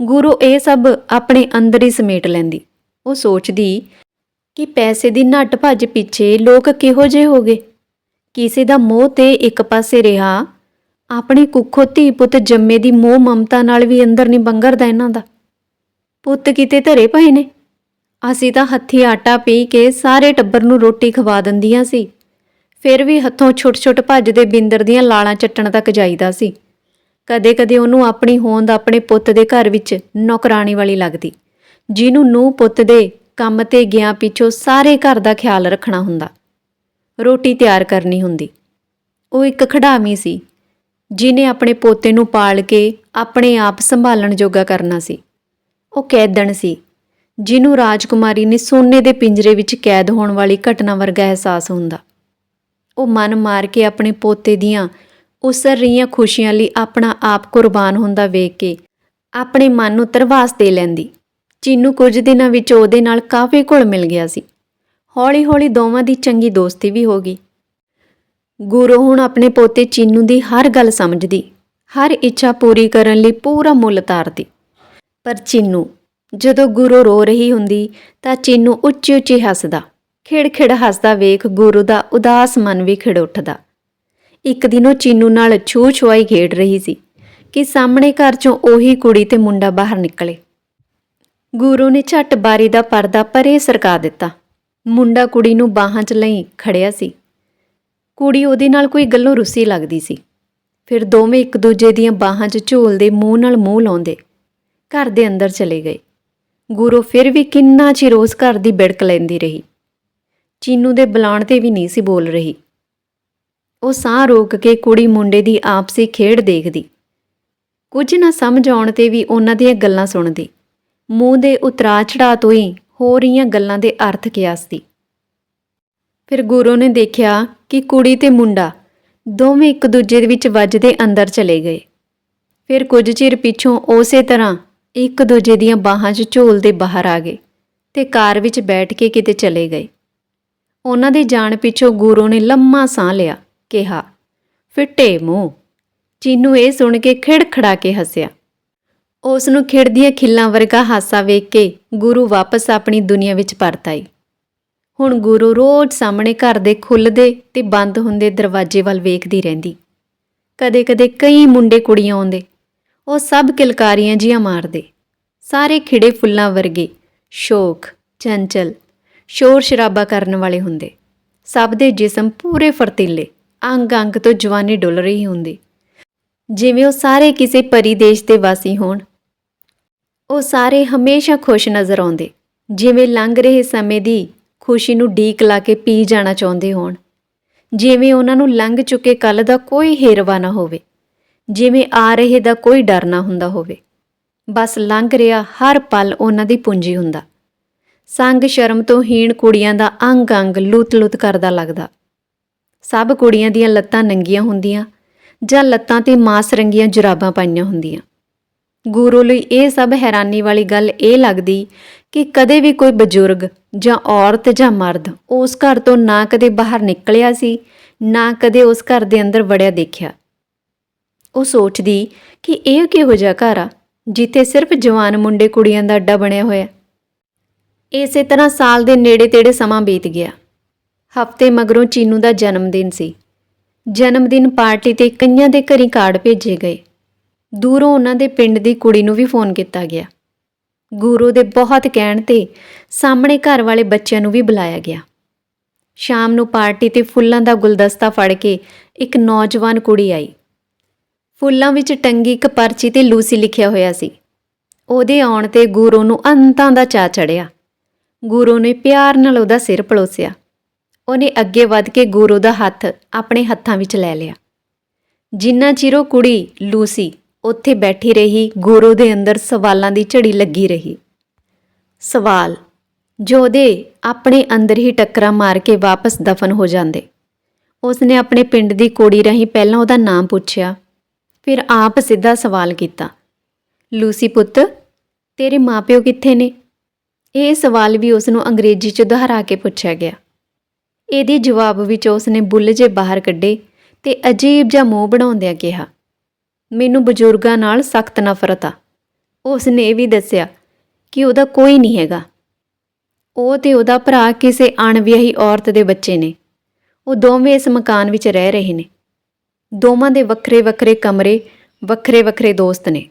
ਗੁਰੂ ਇਹ ਸਭ ਆਪਣੇ ਅੰਦਰ ਹੀ ਸਮੇਟ ਲੈਂਦੀ। ਉਹ ਸੋਚਦੀ ਕਿ ਪੈਸੇ ਦੀ ਨੱਟ ਭੱਜ ਪਿੱਛੇ ਲੋਕ ਕਿਹੋ ਜਿਹੇ ਹੋ ਗਏ। ਕਿਸੇ ਦਾ ਮੋਹ ਤੇ ਇੱਕ ਪਾਸੇ ਰਿਹਾ ਆਪਣੀ ਕੁੱਖੋਂ ਧੀ ਪੁੱਤ ਜੰਮੇ ਦੀ ਮੋਹ ਮਮਤਾ ਨਾਲ ਵੀ ਅੰਦਰ ਨਹੀਂ ਬੰਗਰਦਾ ਇਹਨਾਂ ਦਾ। ਪੁੱਤ ਕਿਤੇ ਧਰੇ ਪਏ ਨੇ। ਅਸੀਂ ਤਾਂ ਹੱਥੀ ਆਟਾ ਪੀ ਕੇ ਸਾਰੇ ਟੱਬਰ ਨੂੰ ਰੋਟੀ ਖਵਾ ਦਿੰਦੀਆਂ ਸੀ। ਫਿਰ ਵੀ ਹੱਥੋਂ ਛੁੱਟ-ਛੁੱਟ ਭੱਜਦੇ ਬਿੰਦਰ ਦੀਆਂ ਲਾਲਾਂ ਚੱਟਣ ਤੱਕ ਜਾਈਦਾ ਸੀ। ਕਦੇ-ਕਦੇ ਉਹਨੂੰ ਆਪਣੀ ਹੋਂਦ ਆਪਣੇ ਪੁੱਤ ਦੇ ਘਰ ਵਿੱਚ ਨੌਕਰਾਨੀ ਵਾਲੀ ਲੱਗਦੀ, ਜਿਹਨੂੰ ਨੂੰ ਪੁੱਤ ਦੇ ਕੰਮ ਤੇ ਗਿਆ ਪਿੱਛੋਂ ਸਾਰੇ ਘਰ ਦਾ ਖਿਆਲ ਰੱਖਣਾ ਹੁੰਦਾ। ਰੋਟੀ ਤਿਆਰ ਕਰਨੀ ਹੁੰਦੀ। ਉਹ ਇੱਕ ਖੜਾਵੀ ਸੀ। ਜਿਨੇ ਆਪਣੇ ਪੋਤੇ ਨੂੰ ਪਾਲ ਕੇ ਆਪਣੇ ਆਪ ਸੰਭਾਲਣ ਜੋਗਾ ਕਰਨਾ ਸੀ। ਉਹ ਕੈਦਣ ਸੀ, ਜਿਹਨੂੰ ਰਾਜਕੁਮਾਰੀ ਨੇ ਸੋਨੇ ਦੇ ਪਿੰਜਰੇ ਵਿੱਚ ਕੈਦ ਹੋਣ ਵਾਲੀ ਘਟਨਾ ਵਰਗਾ ਅਹਿਸਾਸ ਹੁੰਦਾ। ਉਹ ਮਨ ਮਾਰ ਕੇ ਆਪਣੇ ਪੋਤੇ ਦੀਆਂ ਉਸਰ ਰਹੀਆਂ ਖੁਸ਼ੀਆਂ ਲਈ ਆਪਣਾ ਆਪ ਕੁਰਬਾਨ ਹੁੰਦਾ ਵੇਖ ਕੇ ਆਪਣੇ ਮਨ ਨੂੰ ਤਰਵਾਸ ਦੇ ਲੈਂਦੀ। ਚੀਨੂ ਕੁਝ ਦਿਨਾਂ ਵਿੱਚ ਉਹਦੇ ਨਾਲ ਕਾਫੀ ਘੁਲ ਮਿਲ ਗਿਆ ਸੀ। ਹੌਲੀ-ਹੌਲੀ ਦੋਵਾਂ ਦੀ ਚੰਗੀ ਦੋਸਤੀ ਵੀ ਹੋ ਗਈ। ਗੁਰੂ ਹੁਣ ਆਪਣੇ ਪੋਤੇ ਚੀਨੂ ਦੀ ਹਰ ਗੱਲ ਸਮਝਦੀ, ਹਰ ਇੱਛਾ ਪੂਰੀ ਕਰਨ ਲਈ ਪੂਰਾ ਮੁੱਲ ਤਾਰਦੀ। ਪਰ ਚੀਨੂ, ਜਦੋਂ ਗੁਰੂ ਰੋ ਰਹੀ ਹੁੰਦੀ ਤਾਂ ਚੀਨੂ ਉੱਚੀ-ਉੱਚੀ ਹੱਸਦਾ, ਖਿੜ-ਖਿੜ ਹੱਸਦਾ ਵੇਖ ਗੁਰੂ ਦਾ ਉਦਾਸ ਮਨ ਵੀ ਖਿੜ ਉੱਠਦਾ। ਇੱਕ ਦਿਨ ਉਹ ਚੀਨੂ ਨਾਲ ਛੂ ਛੁਆਈ ਖੇਡ ਰਹੀ ਸੀ ਕਿ ਸਾਹਮਣੇ ਘਰ ਚੋਂ ਉਹੀ ਕੁੜੀ ਤੇ ਮੁੰਡਾ ਬਾਹਰ ਨਿਕਲੇ। ਗੁਰੂ ਨੇ ਝੱਟ ਬਾਰੀ ਦਾ ਪਰਦਾ ਪਰੇ ਸਰਕਾ ਦਿੱਤਾ। ਮੁੰਡਾ ਕੁੜੀ ਨੂੰ ਬਾਹਾਂ 'ਚ ਲਈ ਖੜਿਆ ਸੀ। ਕੁੜੀ ਉਹਦੇ ਨਾਲ ਕੋਈ ਗੱਲੋਂ ਰੁੱਸੀ ਲੱਗਦੀ ਸੀ। ਫਿਰ ਦੋਵੇਂ ਇੱਕ ਦੂਜੇ ਦੀਆਂ ਬਾਹਾਂ 'ਚ ਝੋਲਦੇ ਮੂੰਹ ਨਾਲ ਮੂੰਹ ਲਾਉਂਦੇ ਘਰ ਦੇ ਅੰਦਰ ਚਲੇ ਗਏ। ਗੁਰੂ ਫਿਰ ਵੀ ਕਿੰਨਾ ਚਿਰ ਉਸ ਘਰ ਦੀ ਬਿੜਕ ਲੈਂਦੀ ਰਹੀ। ਚੀਨੂ ਦੇ ਬੁਲਾਉਣ ਤੇ ਵੀ ਨਹੀਂ ਸੀ ਬੋਲ ਰਹੀ। ਉਹ ਸਾਹ ਰੋਕ ਕੇ ਕੁੜੀ ਮੁੰਡੇ ਦੀ ਆਪਸੀ ਖੇਡ ਦੇਖਦੀ। ਕੁਝ ਨਾ ਸਮਝ ਆਉਣ ਤੇ ਵੀ ਉਹਨਾਂ ਦੀਆਂ ਗੱਲਾਂ ਸੁਣਦੀ। ਮੂੰਹ ਦੇ ਉਤਰਾ ਚੜਾ ਤੋਂ ਹੀ ਹੋ ਰਹੀਆਂ ਗੱਲਾਂ ਦੇ ਅਰਥ ਕਿਆਸਦੀ। ਫਿਰ ਗੁਰੂ ਨੇ ਦੇਖਿਆ ਕਿ ਕੁੜੀ ਤੇ ਮੁੰਡਾ ਦੋਵੇਂ ਇੱਕ ਦੂਜੇ ਦੇ ਵਿੱਚ ਵੱਜਦੇ ਅੰਦਰ ਚਲੇ ਗਏ। ਫਿਰ ਕੁਝ ਚਿਰ ਪਿੱਛੋਂ ਉਸੇ ਤਰ੍ਹਾਂ ਇੱਕ ਦੂਜੇ ਦੀਆਂ ਬਾਹਾਂ 'ਚ ਝੋਲਦੇ ਬਾਹਰ ਆ ਗਏ ਤੇ ਕਾਰ ਵਿੱਚ ਬੈਠ ਕੇ ਕਿਤੇ ਚਲੇ ਗਏ। ਉਹਨਾਂ ਦੇ ਜਾਣ ਪਿੱਛੋਂ ਗੁਰੂ ਨੇ ਲੰਮਾ ਸਾਹ ਲਿਆ, ਕਿਹਾ, ਫਿੱਟੇ ਮੂੰਹ, ਚੀਨੂ ਇਹ ਸੁਣ ਕੇ ਖਿੜਖੜਾ ਕੇ ਹੱਸਿਆ। ਉਸ ਨੂੰ ਖਿੜਦੀਆਂ ਖਿੱਲਾਂ ਵਰਗਾ ਹਾਸਾ ਵੇਖ ਕੇ ਗੁਰੂ ਵਾਪਸ ਆਪਣੀ ਦੁਨੀਆ ਵਿੱਚ ਪਰਤ ਆਈ। ਹੁਣ ਗੁਰੂ ਰੋਜ਼ ਸਾਹਮਣੇ ਘਰ ਦੇ ਖੁੱਲਦੇ ਤੇ ਬੰਦ ਹੁੰਦੇ ਦਰਵਾਜ਼ੇ ਵੱਲ ਵੇਖਦੀ ਰਹਿੰਦੀ। ਕਦੇ-ਕਦੇ ਕਈ ਮੁੰਡੇ ਕੁੜੀਆਂ ਆਉਂਦੇ। ਉਹ ਸਭ ਕਿਲਕਾਰੀਆਂ ਜੀਆਂ ਮਾਰਦੇ। ਸਾਰੇ ਖਿੜੇ ਫੁੱਲਾਂ ਵਰਗੇ, ਸ਼ੋਕ, ਚੰਚਲ, ਸ਼ੋਰ ਸ਼ਰਾਬਾ ਕਰਨ ਵਾਲੇ ਹੁੰਦੇ। ਸਭ ਦੇ ਜਿਸਮ ਪੂਰੇ ਫਰਤੀਲੇ ਅੰਗ ਅੰਗ ਤੋਂ ਜਵਾਨੀ ਡੁੱਲ ਰਹੀ ਹੁੰਦੀ। ਜਿਵੇਂ ਉਹ ਸਾਰੇ ਕਿਸੇ ਪਰੀ ਦੇਸ਼ ਦੇ ਵਾਸੀ ਹੋਣ। ਉਹ ਸਾਰੇ ਹਮੇਸ਼ਾ ਖੁਸ਼ ਨਜ਼ਰ ਆਉਂਦੇ। ਜਿਵੇਂ ਲੰਘ ਰਹੇ ਸਮੇਂ ਦੀ ਖੁਸ਼ੀ ਨੂੰ ਢੀਕ ਲਾ ਕੇ ਪੀ ਜਾਣਾ ਚਾਹੁੰਦੇ ਹੋਣ। ਜਿਵੇਂ ਉਹਨਾਂ ਨੂੰ ਲੰਘ ਚੁੱਕੇ ਕੱਲ ਦਾ ਕੋਈ ਹੇਰਵਾ ਨਾ ਹੋਵੇ, ਜਿਵੇਂ ਆ ਰਹੇ ਦਾ ਕੋਈ ਡਰ ਨਾ ਹੁੰਦਾ ਹੋਵੇ। ਬਸ ਲੰਘ ਰਿਹਾ ਹਰ ਪਲ ਉਹਨਾਂ ਦੀ ਪੂੰਜੀ ਹੁੰਦਾ। ਸੰਗ ਸ਼ਰਮ ਤੋਂ ਹੀਣ ਕੁੜੀਆਂ ਦਾ ਅੰਗ ਅੰਗ ਲੁੱਤ-ਲੁੱਤ ਕਰਦਾ ਲੱਗਦਾ। ਸਭ ਕੁੜੀਆਂ ਦੀਆਂ ਲੱਤਾਂ ਨੰਗੀਆਂ ਹੁੰਦੀਆਂ ਜਾਂ ਲੱਤਾਂ ਤੇ ਮਾਸ ਰੰਗੀਆਂ ਜੁਰਾਬਾਂ ਪਾਈਆਂ ਹੁੰਦੀਆਂ। ਗੁਰੂ ਲਈ ਇਹ ਸਭ ਹੈਰਾਨੀ ਵਾਲੀ ਗੱਲ ਇਹ ਲੱਗਦੀ ਕਿ ਕਦੇ ਵੀ ਕੋਈ ਬਜ਼ੁਰਗ ਜਾਂ ਔਰਤ ਜਾਂ ਮਰਦ ਉਸ ਘਰ ਤੋਂ ਨਾ ਕਦੇ ਬਾਹਰ ਨਿਕਲਿਆ ਸੀ, ਨਾ ਕਦੇ ਉਸ ਘਰ ਦੇ ਅੰਦਰ ਵੜਿਆ ਦੇਖਿਆ। ਉਹ ਸੋਚਦੀ ਕਿ ਇਹ ਕਿਹੋ ਜਿਹਾ ਘਰ ਆ, ਜਿੱਥੇ ਸਿਰਫ ਜਵਾਨ ਮੁੰਡੇ ਕੁੜੀਆਂ ਦਾ ਅੱਡਾ ਬਣਿਆ ਹੋਇਆ। ਇਸੇ ਤਰ੍ਹਾਂ ਸਾਲ ਦੇ ਨੇੜੇ ਤੇੜੇ ਸਮਾਂ ਬੀਤ ਗਿਆ। ਹਫ਼ਤੇ ਮਗਰੋਂ ਚੀਨੂ ਦਾ ਜਨਮ ਦਿਨ ਸੀ। ਜਨਮ ਦਿਨ ਪਾਰਟੀ ਤੇ ਕਈਆਂ ਦੇ ਘਰੀ ਕਾਰਡ ਭੇਜੇ ਗਏ। ਦੂਰੋਂ ਉਹਨਾਂ ਦੇ ਪਿੰਡ ਦੀ ਕੁੜੀ ਨੂੰ ਵੀ ਫੋਨ ਕੀਤਾ ਗਿਆ। ਗੁਰੂ ਦੇ ਬਹੁਤ ਕਹਿਣ ਤੇ ਸਾਹਮਣੇ ਘਰ ਵਾਲੇ ਬੱਚਿਆਂ ਨੂੰ ਵੀ ਬੁਲਾਇਆ ਗਿਆ। ਸ਼ਾਮ ਨੂੰ ਪਾਰਟੀ ਤੇ ਫੁੱਲਾਂ ਦਾ ਗੁਲਦਸਤਾ ਫੜ ਕੇ ਇੱਕ ਨੌਜਵਾਨ ਕੁੜੀ ਆਈ। ਫੁੱਲਾਂ ਵਿੱਚ ਟੰਗੀ ਇੱਕ ਪਰਚੀ ਤੇ ਲੂਸੀ ਲਿਖਿਆ ਹੋਇਆ ਸੀ। ਉਹਦੇ ਆਉਣ ਤੇ ਗੁਰੂ ਨੂੰ ਅੰਤਾਂ ਦਾ ਚਾ ਚੜਿਆ। ਗੁਰੂ ਨੇ ਪਿਆਰ ਨਾਲ ਉਹਦਾ ਸਿਰ ਪਲੋਸਿਆ। ਉਹਨੇ ਅੱਗੇ ਵੱਧ ਕੇ ਗੁਰੂ ਦਾ ਹੱਥ ਆਪਣੇ ਹੱਥਾਂ ਵਿੱਚ ਲੈ ਲਿਆ। ਜਿੰਨਾ ਚਿਰ ਉਹ ਕੁੜੀ, ਲੂਸੀ ਉੱਥੇ ਬੈਠੀ ਰਹੀ, ਗੁਰੂ ਦੇ ਅੰਦਰ ਸਵਾਲਾਂ ਦੀ ਝੜੀ ਲੱਗੀ ਰਹੀ। ਸਵਾਲ, ਜੋ ਉਹਦੇ ਆਪਣੇ ਅੰਦਰ ਹੀ ਟੱਕਰਾਂ ਮਾਰ ਕੇ ਵਾਪਸ ਦਫਨ ਹੋ ਜਾਂਦੇ। ਉਸਨੇ ਆਪਣੇ ਪਿੰਡ ਦੀ ਕੋੜੀ ਰਾਹੀਂ ਪਹਿਲਾਂ ਉਹਦਾ ਨਾਮ ਪੁੱਛਿਆ, ਫਿਰ ਆਪ ਸਿੱਧਾ ਸਵਾਲ ਕੀਤਾ। ਲੂਸੀ ਪੁੱਤ, ਤੇਰੇ ਮਾਪਿਓ ਕਿੱਥੇ ਨੇ? ਇਹ ਸਵਾਲ ਵੀ ਉਸ ਨੂੰ ਅੰਗਰੇਜ਼ੀ 'ਚ ਦੁਹਰਾ ਕੇ ਪੁੱਛਿਆ ਗਿਆ। ਇਹਦੇ ਜਵਾਬ ਵਿੱਚ ਉਸ ਨੇ ਬੁੱਲ ਜੇ ਬਾਹਰ ਕੱਢੇ ਤੇ ਅਜੀਬ ਜਿਹਾ ਮੂੰਹ ਬਣਾਉਂਦਿਆਂ ਕਿਹਾ ਮੈਨੂੰ ਬਜ਼ੁਰਗਾਂ ਨਾਲ ਸਖਤ ਨਫ਼ਰਤ ਆ। ਉਸ ਨੇ ਇਹ ਵੀ ਦੱਸਿਆ ਕਿ ਉਹਦਾ ਕੋਈ ਨਹੀਂ ਹੈਗਾ। ਉਹ ਤੇ ਉਹਦਾ ਭਰਾ ਕਿਸੇ ਅਣਵਿਆਹੀ ਔਰਤ ਦੇ ਬੱਚੇ ਨੇ। ਉਹ ਦੋਵੇਂ ਇਸ ਮਕਾਨ ਵਿੱਚ ਰਹਿ ਰਹੇ ਨੇ। ਦੋਵਾਂ ਦੇ ਵੱਖਰੇ ਵੱਖਰੇ ਕਮਰੇ, ਵੱਖਰੇ ਵੱਖਰੇ ਦੋਸਤ ਨੇ।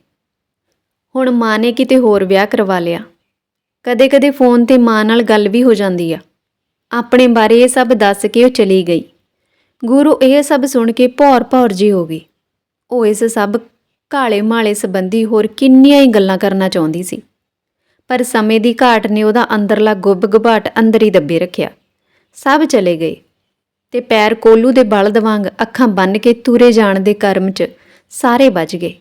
ਹੁਣ ਮਾਂ ਨੇ ਕਿਤੇ ਹੋਰ ਵਿਆਹ ਕਰਵਾ ਲਿਆ। ਕਦੇ-ਕਦੇ ਫੋਨ ਤੇ ਮਾਂ ਨਾਲ ਗੱਲ ਵੀ ਹੋ ਜਾਂਦੀ ਆ। ਆਪਣੇ ਬਾਰੇ ਇਹ ਸਭ ਦੱਸ ਕੇ ਉਹ ਚਲੀ ਗਈ। ਗੁਰੂ ਇਹ ਸਭ ਸੁਣ ਕੇ ਭੌਰ-ਭੌਰ ਜੀ ਹੋ ਗਈ। ਉਹ ਇਸ ਸਭ ਕਾਲੇ ਮਾਲੇ ਸੰਬੰਧੀ ਹੋਰ ਕਿੰਨੀਆਂ ਹੀ ਗੱਲਾਂ ਕਰਨਾ ਚਾਹੁੰਦੀ ਸੀ। ਪਰ ਸਮੇਂ ਦੀ ਘਾਟ ਨੇ ਉਹਦਾ ਅੰਦਰਲਾ ਗੁੱਬ-ਗੁਬਾਟ ਅੰਦਰ ਹੀ ਦੱਬੇ ਰੱਖਿਆ। ਸਭ ਚਲੇ ਗਏ ਤੇ ਪੈਰ ਕੋਲੂ ਦੇ ਬਲਦ ਵਾਂਗ ਅੱਖਾਂ ਬੰਨ ਕੇ ਤੁਰੇ ਜਾਣ ਦੇ ਕਰਮ 'ਚ ਸਾਰੇ ਬਚ ਗਏ।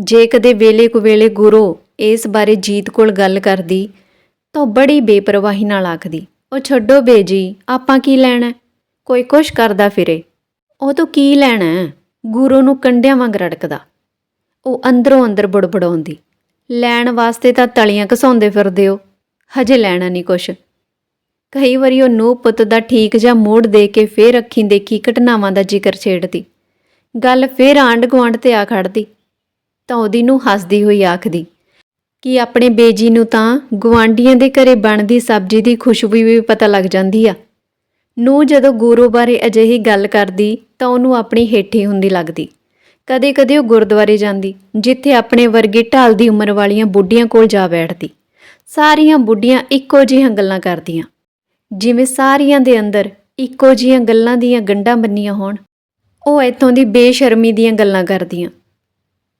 ਜੇ ਕਦੇ ਵੇਲੇ ਕੁ ਵੇਲੇ ਗੁਰੂ ਇਸ ਬਾਰੇ ਜੀਤ ਕੋਲ ਗੱਲ ਕਰਦੀ ਤਾਂ ਉਹ ਬੜੀ ਬੇਪਰਵਾਹੀ ਨਾਲ ਆਖਦੀ, ਉਹ ਛੱਡੋ ਬੇਜੀ, ਆਪਾਂ ਕੀ ਲੈਣਾ? ਕੋਈ ਕੁਛ ਕਰਦਾ ਫਿਰੇ। ਉਹ ਤੋਂ ਕੀ ਲੈਣਾ? ਗੁਰੂ ਨੂੰ ਕੰਡਿਆਂ ਵਾਂਗ ਰੜਕਦਾ। ਉਹ ਅੰਦਰੋਂ ਅੰਦਰ ਬੜਬੜਾਉਂਦੀ। ਲੈਣ ਵਾਸਤੇ ਤਾਂ ਤਲੀਆਂ ਘਸਾਉਂਦੇ ਫਿਰਦੇ ਹੋ। ਹਜੇ ਲੈਣਾ ਨਹੀਂ ਕੁਛ। ਕਈ ਵਾਰੀ ਉਹ ਨੂੰ ਪੁੱਤ ਦਾ ਠੀਕ ਜਾਂ ਮੋੜ ਦੇ ਕੇ ਫੇਰ ਅੱਖੀਂ ਦੇਖੀ ਘਟਨਾਵਾਂ ਦਾ ਜ਼ਿਕਰ ਛੇੜਦੀ। ਗੱਲ ਫੇਰ ਆਂਢ ਗੁਆਂਢ ਤੇ ਆ ਖੜਦੀ। ਤਾਂ ਉਹਦੀ ਨੂੰ ਹੱਸਦੀ ਹੋਈ ਆਖਦੀ, ਕਿ ਆਪਣੇ ਬੇਜੀ ਨੂੰ ਤਾਂ ਗੁਆਂਢੀਆਂ ਦੇ ਘਰੇ ਬਣਦੀ ਸਬਜ਼ੀ ਦੀ ਖੁਸ਼ਬੂ ਵੀ ਪਤਾ ਲੱਗ ਜਾਂਦੀ ਆ? ਨੂੰ ਜਦੋਂ ਗੁਰੂ ਬਾਰੇ ਅਜਿਹੀ ਗੱਲ ਕਰਦੀ ਤਾਂ ਉਹਨੂੰ ਆਪਣੀ ਹੇਠੀ ਹੁੰਦੀ ਲੱਗਦੀ। ਕਦੇ-ਕਦੇ ਉਹ ਗੁਰਦੁਆਰੇ ਜਾਂਦੀ, ਜਿੱਥੇ ਆਪਣੇ ਵਰਗੇ ਢਾਲ ਦੀ ਉਮਰ ਵਾਲੀਆਂ ਬੁੱਢੀਆਂ ਕੋਲ ਜਾ ਬੈਠਦੀ। ਸਾਰੀਆਂ ਬੁੱਢੀਆਂ ਇੱਕੋ ਜਿਹੀਆਂ ਗੱਲਾਂ ਕਰਦੀਆਂ। ਜਿਵੇਂ ਸਾਰੀਆਂ ਦੇ ਅੰਦਰ ਇੱਕੋ ਜਿਹੀਆਂ ਗੱਲਾਂ ਦੀਆਂ ਗੰਢਾਂ ਬੰਨੀਆਂ ਹੋਣ, ਉਹ ਇੱਥੋਂ ਦੀ ਬੇਸ਼ਰਮੀ ਦੀਆਂ ਗੱਲਾਂ ਕਰਦੀਆਂ।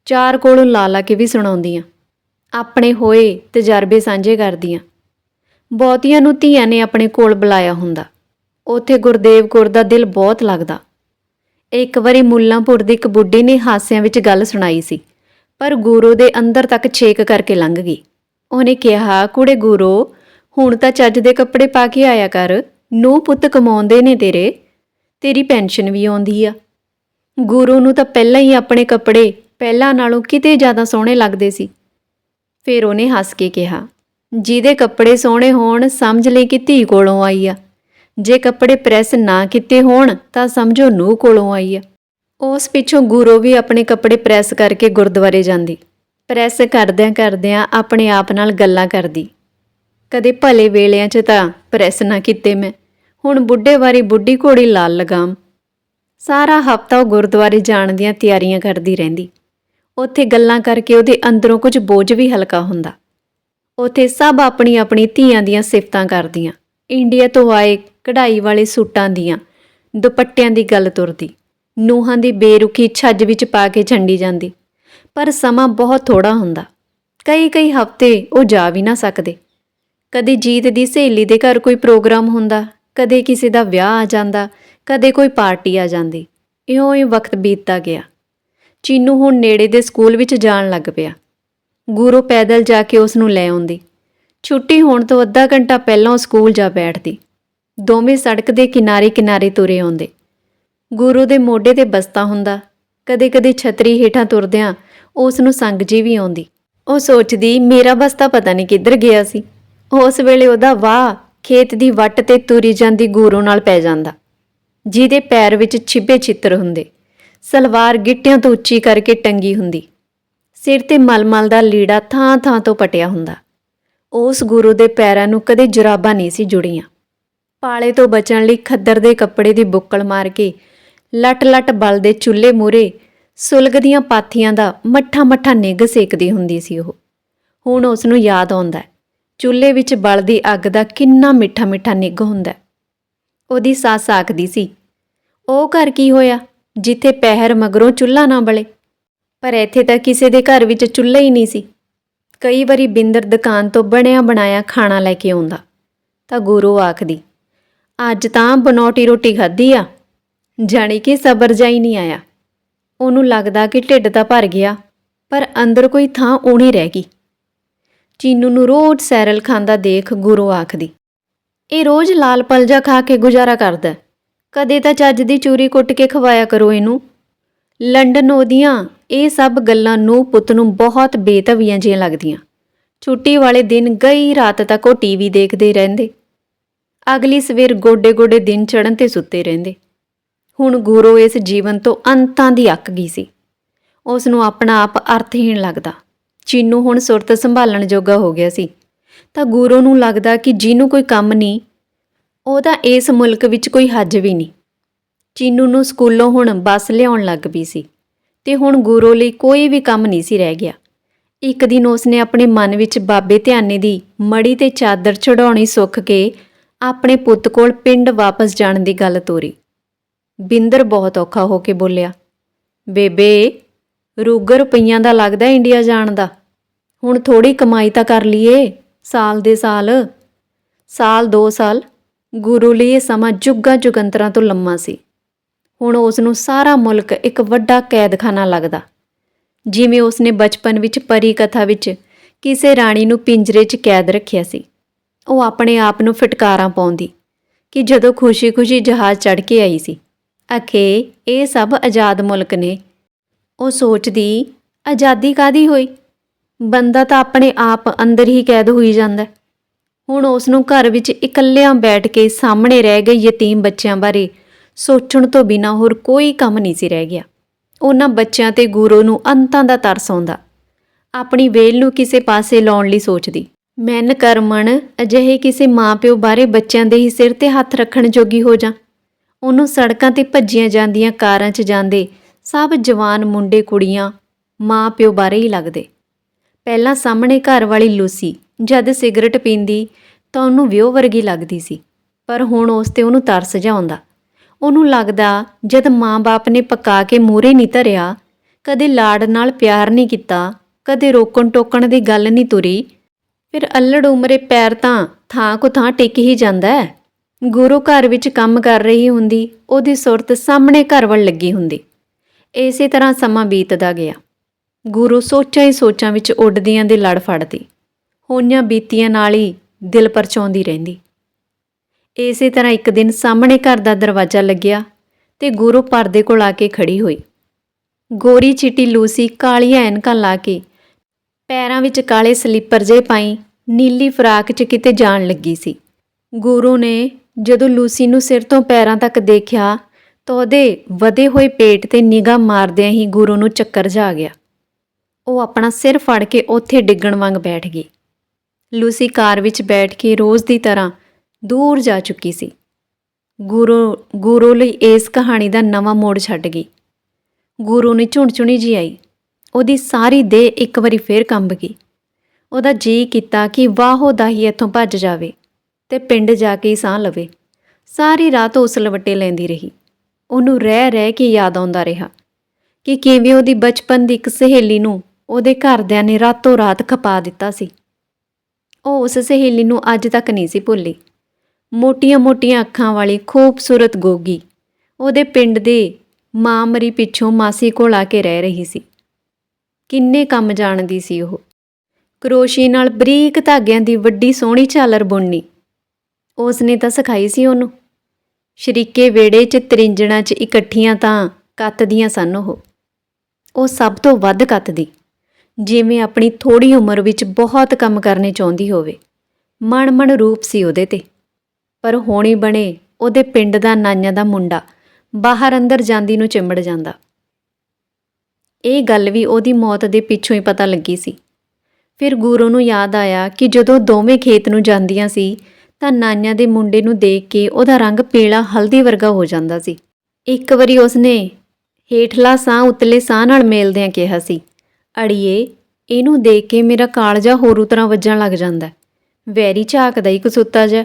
ਚਾਰ ਕੋਲੋਂ ਲਾ ਲਾ ਕੇ ਵੀ ਸੁਣਾਉਂਦੀਆਂ। ਆਪਣੇ ਹੋਏ ਤਜਰਬੇ ਸਾਂਝੇ ਕਰਦੀਆਂ। ਬਹੁਤੀਆਂ ਨੂੰ ਧੀਆਂ ਨੇ ਆਪਣੇ ਕੋਲ ਬੁਲਾਇਆ ਹੁੰਦਾ। ਉੱਥੇ ਗੁਰਦੇਵ ਕੌਰ ਦਾ ਦਿਲ ਬਹੁਤ ਲੱਗਦਾ। ਇੱਕ ਵਾਰੀ ਮੁੱਲਾਂਪੁਰ ਦੀ ਇੱਕ ਬੁੱਢੀ ਨੇ ਹਾਸਿਆਂ ਵਿੱਚ ਗੱਲ ਸੁਣਾਈ ਸੀ, ਪਰ ਗੁਰੂ ਦੇ ਅੰਦਰ ਤੱਕ ਛੇਕ ਕਰਕੇ ਲੰਘ ਗਈ। ਉਹਨੇ ਕਿਹਾ, ਕੁੜੇ ਗੁਰੂ, ਹੁਣ ਤਾਂ ਚੱਜ ਦੇ ਕੱਪੜੇ ਪਾ ਕੇ ਆਇਆ ਕਰ ਨੂੰ ਪੁੱਤ ਕਮਾਉਂਦੇ ਨੇ ਤੇਰੇ, ਤੇਰੀ ਪੈਨਸ਼ਨ ਵੀ ਆਉਂਦੀ ਆ। ਗੁਰੂ ਨੂੰ ਤਾਂ ਪਹਿਲਾਂ ਹੀ ਆਪਣੇ ਕੱਪੜੇ ਪਹਿਲਾਂ ਨਾਲੋਂ ਕਿਤੇ ਜ਼ਿਆਦਾ ਸੋਹਣੇ ਲੱਗਦੇ ਸੀ। ਫਿਰ ਉਹਨੇ ਹੱਸ ਕੇ ਕਿਹਾ, ਜਿਹਦੇ ਕੱਪੜੇ ਸੋਹਣੇ ਹੋਣ, ਸਮਝ ਲਈ ਕਿ ਧੀ ਕੋਲੋਂ ਆਈ ਆ। ਜੇ ਕੱਪੜੇ ਪ੍ਰੈਸ ਨਾ ਕੀਤੇ ਹੋਣ, ਤਾਂ ਸਮਝੋ ਨੂੰਹ ਕੋਲੋਂ ਆਈ ਆ। ਉਸ ਪਿੱਛੋਂ ਗੁਰੂ ਵੀ ਆਪਣੇ ਕੱਪੜੇ ਪ੍ਰੈਸ ਕਰਕੇ ਗੁਰਦੁਆਰੇ ਜਾਂਦੀ। ਪ੍ਰੈਸ ਕਰਦਿਆਂ ਕਰਦਿਆਂ ਆਪਣੇ ਆਪ ਨਾਲ ਗੱਲਾਂ ਕਰਦੀ। ਕਦੇ ਭਲੇ ਵੇਲਿਆਂ 'ਚ ਤਾਂ ਪ੍ਰੈਸ ਨਾ ਕੀਤੇ ਮੈਂ। ਹੁਣ ਬੁੱਢੇ ਵਾਰੀ ਬੁੱਢੀ ਘੋੜੀ ਲਾਲ ਲਗਾਮ। ਸਾਰਾ ਹਫਤਾ ਉਹ ਗੁਰਦੁਆਰੇ ਜਾਣ ਦੀਆਂ ਤਿਆਰੀਆਂ ਕਰਦੀ ਰਹਿੰਦੀ। ਉੱਥੇ ਗੱਲਾਂ ਕਰਕੇ ਉਹਦੇ ਅੰਦਰੋਂ ਕੁਝ ਬੋਝ ਵੀ ਹਲਕਾ ਹੁੰਦਾ। ਉੱਥੇ ਸਭ ਆਪਣੀ ਆਪਣੀ ਧੀਆਂ ਦੀਆਂ ਸਿਫਤਾਂ ਕਰਦੀਆਂ। ਇੰਡੀਆ ਤੋਂ ਆਏ ਕਢਾਈ ਵਾਲੇ ਸੂਟਾਂ ਦੀਆਂ ਦੁਪੱਟਿਆਂ ਦੀ ਗੱਲ ਤੁਰਦੀ। ਨੂਹਾਂ ਦੀ ਬੇਰੁਖੀ ਛੱਜ ਵਿੱਚ ਪਾ ਕੇ ਛੰਡੀ ਜਾਂਦੀ। ਪਰ ਸਮਾਂ ਬਹੁਤ ਥੋੜਾ ਹੁੰਦਾ। ਕਈ ਕਈ ਹਫ਼ਤੇ ਉਹ ਜਾ ਵੀ ਨਾ ਸਕਦੇ। ਕਦੇ ਜੀਤ ਦੀ ਸਹੇਲੀ ਦੇ ਘਰ ਕੋਈ ਪ੍ਰੋਗਰਾਮ ਹੁੰਦਾ, ਕਦੇ ਕਿਸੇ ਦਾ ਵਿਆਹ ਆ ਜਾਂਦਾ, ਕਦੇ ਕੋਈ ਪਾਰਟੀ ਆ ਜਾਂਦੀ। ਇਉਂ ਹੀ ਵਕਤ ਬੀਤਦਾ ਗਿਆ। ਚੀਨੂ ਹੁਣ ਨੇੜੇ ਦੇ ਸਕੂਲ ਵਿੱਚ ਜਾਣ ਲੱਗ ਪਿਆ। ਗੁਰੂ ਪੈਦਲ ਜਾ ਕੇ ਉਸ ਨੂੰ ਲੈ ਆਉਂਦੀ। ਛੁੱਟੀ ਹੋਣ ਤੋਂ ਅੱਧਾ ਘੰਟਾ ਪਹਿਲਾਂ ਉਹ ਸਕੂਲ ਜਾ ਬੈਠਦੀ। ਦੋਵੇਂ ਸੜਕ ਦੇ ਕਿਨਾਰੇ-ਕਿਨਾਰੇ ਤੁਰੇ ਆਉਂਦੇ। ਗੁਰੂ ਦੇ ਮੋਢੇ ਤੇ ਬਸਤਾ ਹੁੰਦਾ। ਕਦੇ-ਕਦੇ ਛਤਰੀ ਹੇਠਾਂ ਤੁਰਦਿਆਂ ਉਸ ਨੂੰ ਸੰਗ ਜੀ ਵੀ ਆਉਂਦੀ। ਉਹ ਸੋਚਦੀ, ਮੇਰਾ ਬਸਤਾ ਪਤਾ ਨਹੀਂ ਕਿੱਧਰ ਗਿਆ ਸੀ। ਉਸ ਵੇਲੇ ਉਹਦਾ ਵਾਹ ਖੇਤ ਦੀ ਵੱਟ ਤੇ ਤੁਰੀ ਜਾਂਦੀ ਗੂਰੂ ਨਾਲ ਪੈ ਜਾਂਦਾ, ਜਿਹਦੇ ਪੈਰ ਵਿੱਚ ਛਿੱਬੇ ਛਿੱਤਰ ਹੁੰਦੇ। ਸਲਵਾਰ ਗਿੱਟਿਆਂ ਤੋਂ ਉੱਚੀ ਕਰਕੇ ਟੰਗੀ ਹੁੰਦੀ। ਸਿਰ ਤੇ ਮਲਮਲ ਦਾ ਲੀੜਾ ਥਾਂ-ਥਾਂ ਤੋਂ ਪਟਿਆ ਹੁੰਦਾ। ਉਸ ਗੁਰੂ ਦੇ ਪੈਰਾਂ ਨੂੰ ਕਦੇ ਜੁਰਾਬਾਂ ਨਹੀਂ ਸੀ ਜੁੜੀਆਂ। ਪਾਲੇ ਤੋਂ ਬਚਣ ਲਈ ਖੱਦਰ ਦੇ ਕੱਪੜੇ ਦੀ ਬੁੱਕਲ ਮਾਰ ਕੇ ਲਟ-ਲਟ ਬਲਦੇ ਚੁੱਲ੍ਹੇ ਮੂਰੇ ਸੁਲਗਦੀਆਂ ਪਾਥੀਆਂ ਦਾ ਮੱਠਾ-ਮੱਠਾ ਨਿੱਘ ਸੇਕਦੀ ਹੁੰਦੀ ਸੀ ਉਹ। ਹੁਣ ਉਸ ਨੂੰ ਯਾਦ ਆਉਂਦਾ ਚੁੱਲ੍ਹੇ ਵਿੱਚ ਬਲਦੀ ਅੱਗ ਦਾ ਕਿੰਨਾ ਮਿੱਠਾ-ਮਿੱਠਾ ਨਿੱਘ ਹੁੰਦਾ ਉਹਦੀ ਸੱਸ ਆਖਦੀ ਸੀ, ਉਹ ਘਰ ਕੀ ਹੋਇਆ? ਜਿੱਥੇ ਪਹਿਰ ਮਗਰੋਂ ਚੁੱਲ੍ਹਾ ਨਾ ਬਲੇ। ਪਰ ਇੱਥੇ ਤਾਂ ਕਿਸੇ ਦੇ ਘਰ ਵਿੱਚ ਚੁੱਲ੍ਹਾ ਹੀ ਨਹੀਂ ਸੀ। ਕਈ ਵਾਰੀ ਬਿੰਦਰ ਦੁਕਾਨ ਤੋਂ ਬਣਿਆ ਬਣਾਇਆ ਖਾਣਾ ਲੈ ਕੇ ਆਉਂਦਾ। ਤਾਂ ਗੁਰੂ ਆਖਦੀ, ਅੱਜ ਤਾਂ ਬਨੌਟੀ ਰੋਟੀ ਖਾਧੀ ਆ, ਜਾਣੀ ਕਿ ਸਬਰ ਜਾਈ ਨਹੀਂ ਆਇਆ। ਉਹਨੂੰ ਲੱਗਦਾ ਕਿ ਢਿੱਡ ਤਾਂ ਭਰ ਗਿਆ, ਪਰ ਅੰਦਰ ਕੋਈ ਥਾਂ ਊਣੀ ਰਹਿ ਗਈ। ਚੀਨੂ ਨੂੰ ਰੋਜ਼ ਸੈਰਲ ਖਾਂਦਾ ਦੇਖ ਗੁਰੂ ਆਖਦੀ, ਇਹ ਰੋਜ਼ ਲਾਲ ਪਲਜਾ ਖਾ ਕੇ ਗੁਜ਼ਾਰਾ ਕਰਦਾ, ਕਦੇ ਤਾਂ ਚੱਜ ਦੀ ਚੂਰੀ ਕੁੱਟ ਕੇ ਖਵਾਇਆ ਕਰੋ ਇਹਨੂੰ। ਲੰਡਨ ਉਹਦੀਆਂ ਇਹ ਸਭ ਗੱਲਾਂ ਨੂੰ ਪੁੱਤ ਨੂੰ ਬਹੁਤ ਬੇਤਵੀਆਂ ਜਿਹੀਆਂ ਲੱਗਦੀਆਂ। ਛੁੱਟੀ ਵਾਲੇ ਦਿਨ ਗਈ ਰਾਤ ਤੱਕ ਉਹ ਟੀਵੀ ਦੇਖਦੇ ਰਹਿੰਦੇ। ਅਗਲੀ ਸਵੇਰ ਗੋਡੇ-ਗੋਡੇ ਦਿਨ ਚੜਨ ਤੇ ਸੁੱਤੇ ਰਹਿੰਦੇ। ਹੁਣ ਗੁਰੂ ਇਸ ਜੀਵਨ ਤੋਂ ਅੰਤਾਂ ਦੀ ਅੱਕ ਗਈ ਸੀ। ਉਸ ਨੂੰ ਆਪਣਾ ਆਪ ਅਰਥਹੀਣ ਲੱਗਦਾ। ਚੀਨੂ ਹੁਣ ਸੁਰਤ ਸੰਭਾਲਣ ਜੋਗਾ ਹੋ ਗਿਆ ਸੀ। ਤਾਂ ਗੁਰੂ ਨੂੰ ਲੱਗਦਾ ਕਿ ਜਿਹਨੂੰ ਕੋਈ ਕੰਮ ਨਹੀਂ, ਉਹਦਾ ਇਸ ਮੁਲਕ ਵਿੱਚ ਕੋਈ ਹੱਜ ਵੀ ਨਹੀਂ। ਚੀਨੂ ਨੂੰ ਸਕੂਲੋਂ ਹੁਣ ਬੱਸ ਲਿਆਉਣ ਲੱਗ ਪਈ ਸੀ ਤੇ ਹੁਣ ਗੁਰੂ ਲਈ ਕੋਈ ਵੀ ਕੰਮ ਨਹੀਂ ਸੀ ਰਹਿ ਗਿਆ। ਇੱਕ ਦਿਨ ਉਸਨੇ ਆਪਣੇ ਮਨ ਵਿੱਚ ਬਾਬੇ ਧਿਆਨੇ ਦੀ ਮੜੀ ਤੇ ਚਾਦਰ ਚੜਾਉਣੀ ਸੁੱਖ ਕੇ ਆਪਣੇ ਪੁੱਤ ਕੋਲ ਪਿੰਡ ਵਾਪਸ ਜਾਣ ਦੀ ਗੱਲ ਤੋਰੀ। ਬਿੰਦਰ ਬਹੁਤ ਔਖਾ ਹੋ ਕੇ ਬੋਲਿਆ, ਬੇਬੇ, ਰੂਗਰ ਰੁਪਈਆਂ ਦਾ ਲੱਗਦਾ ਇੰਡੀਆ ਜਾਣ ਦਾ। ਹੁਣ ਥੋੜੀ ਕਮਾਈ ਤਾਂ ਕਰ ਲਈਏ, ਸਾਲ ਦੇ ਸਾਲ। ਸਾਲ 2 ਸਾਲ, ਗੁਰੂ ਲਈ ਇਹ ਸਮਾਂ ਜੁਗਾਂ ਜੁਗੰਤਰਾਂ ਤੋਂ ਲੰਮਾ ਸੀ। ਹੁਣ ਉਸ ਨੂੰ ਸਾਰਾ ਮੁਲਕ ਇੱਕ ਵੱਡਾ ਕੈਦਖਾਨਾ ਲੱਗਦਾ। ਜਿਵੇਂ ਉਸਨੇ ਬਚਪਨ ਵਿੱਚ ਪਰੀ ਕਥਾ ਵਿੱਚ ਕਿਸੇ ਰਾਣੀ ਨੂੰ ਪਿੰਜਰੇ 'ਚ ਕੈਦ ਰੱਖਿਆ ਸੀ। ਉਹ ਆਪਣੇ ਆਪ ਨੂੰ ਫਟਕਾਰਾਂ ਪਾਉਂਦੀ ਕਿ ਜਦੋਂ ਖੁਸ਼ੀ-ਖੁਸ਼ੀ ਜਹਾਜ਼ ਚੜ੍ਹ ਕੇ ਆਈ ਸੀ। ਅਖੇ, ਇਹ ਸਭ ਆਜ਼ਾਦ ਮੁਲਕ ਨੇ। ਉਹ ਸੋਚਦੀ, ਆਜ਼ਾਦੀ ਕਾਦੀ ਹੋਈ? ਬੰਦਾ ਤਾਂ ਆਪਣੇ ਆਪ ਅੰਦਰ ਹੀ ਕੈਦ ਹੋਈ ਜਾਂਦਾ। ਹੁਣ ਉਸ ਨੂੰ ਘਰ ਵਿੱਚ ਇਕੱਲਿਆਂ ਬੈਠ ਕੇ ਸਾਹਮਣੇ ਰਹਿ ਗਏ ਯਤੀਮ ਬੱਚਿਆਂ ਬਾਰੇ ਸੋਚਣ ਤੋਂ ਬਿਨਾਂ ਹੋਰ ਕੋਈ ਕੰਮ ਨਹੀਂ ਸੀ ਰਹਿ ਗਿਆ। ਉਹਨਾਂ ਬੱਚਿਆਂ ਤੇ ਗੁਰੂ ਨੂੰ ਅੰਤਾਂ ਦਾ ਤਰਸ ਆਉਂਦਾ। ਆਪਣੀ ਵੇਲ ਨੂੰ ਕਿਸੇ ਪਾਸੇ ਲਾਉਣ ਲਈ ਸੋਚਦੀ, ਮੈਨ ਕਰਮਣ, ਅਜਿਹੇ ਕਿਸੇ ਮਾਪਿਓ ਬਾਰੇ ਬੱਚਿਆਂ ਦੇ ਹੀ ਸਿਰ ਤੇ ਹੱਥ ਰੱਖਣ ਜੋਗੀ ਹੋ ਜਾ। ਉਹਨੂੰ ਸੜਕਾਂ ਤੇ ਭੱਜੀਆਂ ਜਾਂਦੀਆਂ ਕਾਰਾਂ 'ਚ ਜਾਂਦੇ ਸਭ ਜਵਾਨ ਮੁੰਡੇ ਕੁੜੀਆਂ ਮਾਂ ਪਿਓ ਬਾਰੇ ਹੀ ਲੱਗਦੇ। ਪਹਿਲਾਂ ਸਾਹਮਣੇ ਘਰ ਵਾਲੀ ਲੂਸੀ ਜਦ ਸਿਗਰਟ ਪੀਂਦੀ ਤਾਂ ਉਹਨੂੰ ਵਿਉ ਵਰਗੀ ਲੱਗਦੀ ਸੀ, ਪਰ ਹੁਣ ਉਸ ਤੇ ਉਹਨੂੰ ਤਰਸ ਜਾਉਂਦਾ ਉਹਨੂੰ ਲੱਗਦਾ ਜਦ ਮਾਂ-ਬਾਪ ਨੇ ਪਕਾ ਕੇ ਮੂਰੇ ਨਹੀਂ ਧਰਿਆ, ਕਦੇ ਲਾੜ ਨਾਲ ਪਿਆਰ ਨਹੀਂ ਕੀਤਾ, ਕਦੇ ਰੋਕਣ ਟੋਕਣ ਦੀ ਗੱਲ ਨਹੀਂ ਤੁਰੀ, ਫਿਰ ਅਲੜ ਉਮਰੇ ਪੈਰ ਤਾਂ ਥਾਂ ਕੋ ਥਾਂ ਟਿਕ ਹੀ ਜਾਂਦਾ ਹੈ। ਗੁਰੂ ਘਰ ਵਿੱਚ ਕੰਮ ਕਰ ਰਹੀ ਹੁੰਦੀ, ਉਹਦੀ ਸੁਰਤ ਸਾਹਮਣੇ ਘਰ ਵੱਲ ਲੱਗੀ ਹੁੰਦੀ। ਇਸੇ ਤਰ੍ਹਾਂ ਸਮਾਂ ਬੀਤਦਾ ਗਿਆ। ਗੁਰੂ ਸੋਚਾਂ ਹੀ ਸੋਚਾਂ ਵਿੱਚ ਉੱਡਦੀਆਂ ਦੇ ਲੜ ਫੜਦੀ। ਹੋਈਆਂ ਬੀਤੀਆਂ ਨਾਲ ਹੀ ਦਿਲ ਪਰਚਾਉਂਦੀ ਰਹਿੰਦੀ। ਇਸੇ ਤਰ੍ਹਾਂ ਇੱਕ ਦਿਨ ਸਾਹਮਣੇ ਘਰ ਦਾ ਦਰਵਾਜ਼ਾ ਲੱਗਿਆ ਤੇ ਗੁਰੂ ਪਰਦੇ ਕੋਲ ਆ ਕੇ ਖੜੀ ਹੋਈ। ਗੋਰੀ ਚਿੱਟੀ ਲੂਸੀ ਕਾਲੀਆਂ ਐਨਕਾਂ ਲਾ ਕੇ ਪੈਰਾਂ ਵਿੱਚ ਕਾਲੇ ਸਲੀਪਰ ਜੇ ਪਾਈ ਨੀਲੀ ਫਰਾਕ 'ਚ ਕਿਤੇ ਜਾਣ ਲੱਗੀ ਸੀ। ਗੁਰੂ ਨੇ ਜਦੋਂ ਲੂਸੀ ਨੂੰ ਸਿਰ ਤੋਂ ਪੈਰਾਂ ਤੱਕ ਦੇਖਿਆ ਤਾਂ ਉਹਦੇ ਵਧੇ ਹੋਏ ਪੇਟ ਤੇ ਨਿਗਾਹ ਮਾਰਦਿਆਂ ਹੀ ਗੁਰੂ ਨੂੰ ਚੱਕਰ ਜਾ ਗਿਆ। ਉਹ ਆਪਣਾ ਸਿਰ ਫੜ ਕੇ ਉੱਥੇ ਡਿੱਗਣ ਵਾਂਗ ਬੈਠ ਗਈ। ਲੂਸੀ ਕਾਰ ਵਿੱਚ ਬੈਠ ਕੇ ਰੋਜ਼ ਦੀ ਤਰ੍ਹਾਂ ਦੂਰ ਜਾ ਚੁੱਕੀ ਸੀ। ਗੁਰੂ ਗੁਰੂ ਲਈ ਇਸ ਕਹਾਣੀ ਦਾ ਨਵਾਂ ਮੋੜ ਛੱਡ ਗਈ। ਗੁਰੂ ਨੇ ਝੁੰਡਚੁਣੀ ਜੀ ਆਈ। ਉਹਦੀ ਸਾਰੀ ਦੇਹ ਇੱਕ ਵਾਰੀ ਫੇਰ ਕੰਬ ਗਈ। ਉਹਦਾ ਜੀ ਕੀਤਾ ਕਿ ਵਾਹੋ ਦਾ ਹੀ ਇੱਥੋਂ ਭੱਜ ਜਾਵੇ ਤੇ ਪਿੰਡ ਜਾ ਕੇ ਹੀ ਸਾਹ ਲਵੇ। ਸਾਰੀ ਰਾਤ ਉਸ ਲਵਟੇ ਲੈਂਦੀ ਰਹੀ। ਉਹਨੂੰ ਰਹਿ ਰਹਿ ਕੇ ਯਾਦ ਆਉਂਦਾ ਰਿਹਾ ਕਿ ਕਿਵੇਂ ਉਹਦੀ ਬਚਪਨ ਦੀ ਇੱਕ ਸਹੇਲੀ ਨੂੰ ਉਹਦੇ ਘਰਦਿਆਂ ਨੇ ਰਾਤੋਂ ਰਾਤ ਖਪਾ ਦਿੱਤਾ ਸੀ। ਉਹ ਉਸ ਸਹੇਲੀ ਨੂੰ ਅੱਜ ਤੱਕ ਨਹੀਂ ਸੀ ਭੁੱਲੀ। ਮੋਟੀਆਂ-ਮੋਟੀਆਂ ਅੱਖਾਂ ਵਾਲੀ ਖੂਬਸੂਰਤ ਗੋਗੀ। ਉਹਦੇ ਪਿੰਡ ਦੇ ਮਾਂ ਮਰੀ ਪਿੱਛੋਂ ਮਾਸੀ ਕੋਲ ਆ ਕੇ ਰਹਿ ਰਹੀ ਸੀ। ਕਿੰਨੇ ਕੰਮ ਜਾਣਦੀ ਸੀ ਉਹ। ਕਰੋਸ਼ੀ ਨਾਲ ਬਰੀਕ ਧਾਗਿਆਂ ਦੀ ਵੱਡੀ ਸੋਹਣੀ ਝਾਲਰ ਬੁਣਨੀ। ਉਸ ਨੇ ਤਾਂ ਸਿਖਾਈ ਸੀ ਉਹਨੂੰ। ਸ਼ਰੀਕੇ ਵੇੜੇ 'ਚ ਤਰਿੰਜਣਾ 'ਚ ਇਕੱਠੀਆਂ ਤਾਂ ਕੱਤਦੀਆਂ ਸਨ ਉਹ। ਉਹ ਸਭ ਤੋਂ ਵੱਧ ਕੱਤਦੀ। ਜਿਵੇਂ ਆਪਣੀ ਥੋੜੀ ਉਮਰ ਵਿੱਚ ਬਹੁਤ ਕੰਮ ਕਰਨੇ ਚਾਹੁੰਦੀ ਹੋਵੇ। ਮਣ-ਮਣ ਰੂਪ ਸੀ ਉਹਦੇ ਤੇ। ਪਰ ਹੋਣੀ ਬਣੇ ਉਹਦੇ ਪਿੰਡ ਦਾ ਨਾਨਿਆਂ ਦਾ ਮੁੰਡਾ। ਬਾਹਰ ਅੰਦਰ ਜਾਂਦੀ ਨੂੰ ਚਿੰਬੜ ਜਾਂਦਾ। ਇਹ ਗੱਲ ਵੀ ਉਹਦੀ ਮੌਤ ਦੇ ਪਿੱਛੋਂ ਹੀ ਪਤਾ ਲੱਗੀ ਸੀ। ਫਿਰ ਗੁਰੂ ਨੂੰ ਯਾਦ ਆਇਆ ਕਿ ਜਦੋਂ ਦੋਵੇਂ ਖੇਤ ਨੂੰ ਜਾਂਦੀਆਂ ਸੀ, ਤਾਂ ਨਾਈਆਂ ਦੇ ਮੁੰਡੇ ਨੂੰ ਦੇਖ ਕੇ ਉਹਦਾ ਰੰਗ ਪੀਲਾ ਹਲਦੀ ਵਰਗਾ ਹੋ ਜਾਂਦਾ ਸੀ। ਇੱਕ ਵਾਰੀ ਉਸਨੇ ਹੇਠਲਾ ਸਾਹ ਉਤਲੇ ਸਾਹ ਨਾਲ ਮੇਲਦਿਆਂ ਕਿਹਾ ਸੀ, ਅੜੀਏ, ਇਹਨੂੰ ਦੇਖ ਕੇ ਮੇਰਾ ਕਾਲਜਾ ਹੋਰੂ ਤਰ੍ਹਾਂ ਵੱਜਣ ਲੱਗ ਜਾਂਦਾ। ਵੈਰੀ ਝਾਕਦਾ ਹੀ ਕਸੁੱਤਾ ਜਿਹਾ।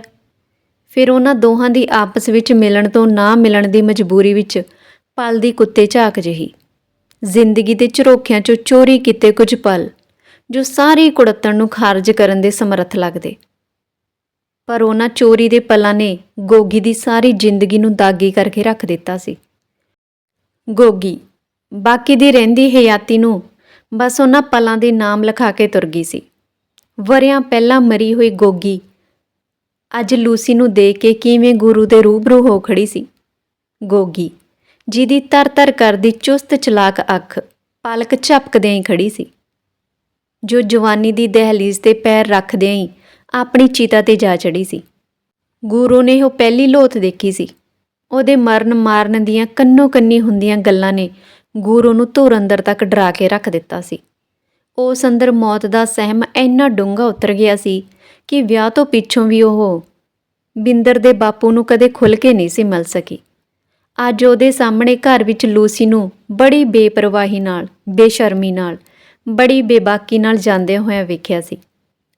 ਫਿਰ ਉਹਨਾਂ ਦੋਹਾਂ ਦੀ ਆਪਸ ਵਿੱਚ ਮਿਲਣ ਤੋਂ ਨਾ ਮਿਲਣ ਦੀ ਮਜਬੂਰੀ ਵਿੱਚ ਪਲ ਦੀ ਕੁੱਤੇ ਝਾਕ ਜਿਹੀ। ਜ਼ਿੰਦਗੀ ਦੇ ਝਰੋਖਿਆਂ 'ਚੋਂ ਚੋਰੀ ਕੀਤੇ ਕੁਝ ਪਲ, ਜੋ ਸਾਰੀ ਕੁੜੱਤਣ ਨੂੰ ਖਾਰਜ ਕਰਨ ਦੇ ਸਮਰੱਥ ਲੱਗਦੇ। ਪਰ ਉਹਨਾਂ ਚੋਰੀ ਦੇ ਪਲਾਂ ਨੇ ਗੋਗੀ ਦੀ ਸਾਰੀ ਜ਼ਿੰਦਗੀ ਨੂੰ ਦਾਗੀ ਕਰਕੇ ਰੱਖ ਦਿੱਤਾ ਸੀ। ਗੋਗੀ, ਬਾਕੀ ਦੀ ਰਹਿੰਦੀ ਹਯਾਤੀ ਨੂੰ ਬਸ ਉਹਨਾਂ ਪਲਾਂ ਦੇ ਨਾਮ ਲਿਖਾ ਕੇ ਤੁਰ ਗਈ ਸੀ। ਵਰਿਆਂ ਪਹਿਲਾਂ ਮਰੀ ਹੋਈ ਗੋਗੀ ਅੱਜ ਲੂਸੀ ਨੂੰ ਦੇਖ ਕੇ ਕਿਵੇਂ ਗੁਰੂ ਦੇ ਰੂਬਰੂ ਹੋ ਖੜੀ ਸੀ। ਗੋਗੀ, ਜਿਹਦੀ ਤਰ-ਤਰ ਕਰਦੀ ਚੁਸਤ ਚਲਾਕ ਅੱਖ ਪਲਕ ਝਪਕਦਿਆਂ ਹੀ ਖੜੀ ਸੀ। ਜੋ ਜਵਾਨੀ ਦੀ ਦਹਲੀਜ਼ ਤੇ ਪੈਰ ਰੱਖਦਿਆਂ ਹੀ ਆਪਣੀ ਚਿਤਾ ਤੇ ਜਾ ਚੜੀ ਸੀ। ਗੁਰੂ ਨੇ ਉਹ ਪਹਿਲੀ ਲੋਥ ਦੇਖੀ ਸੀ। ਉਹਦੇ ਮਰਨ ਮਾਰਨ ਦੀਆਂ ਕੰਨੋ ਕੰਨੀ ਹੁੰਦੀਆਂ ਗੱਲਾਂ ਨੇ ਗੁਰੂ ਨੂੰ ਧੁਰ ਅੰਦਰ ਤੱਕ ਡਰਾ ਕੇ ਰੱਖ ਦਿੱਤਾ ਸੀ। ਉਸ ਅੰਦਰ ਮੌਤ ਦਾ ਸਹਿਮ ਇੰਨਾ ਡੂੰਘਾ ਉਤਰ ਗਿਆ ਸੀ ਕਿ ਵਿਆਹ ਤੋਂ ਪਿੱਛੋਂ ਵੀ ਉਹ ਬਿੰਦਰ ਦੇ ਬਾਪੂ ਨੂੰ ਕਦੇ ਖੁੱਲ ਕੇ ਨਹੀਂ ਸੀ ਮਿਲ ਸਕੀ। ਅੱਜ ਉਹਦੇ ਸਾਹਮਣੇ ਘਰ ਵਿੱਚ ਲੂਸੀ ਨੂੰ ਬੜੀ ਬੇਪਰਵਾਹੀ ਨਾਲ, ਬੇਸ਼ਰਮੀ ਨਾਲ, ਬੜੀ ਬੇਬਾਕੀ ਨਾਲ ਜਾਂਦੇ ਹੋਇਆ ਵੇਖਿਆ ਸੀ।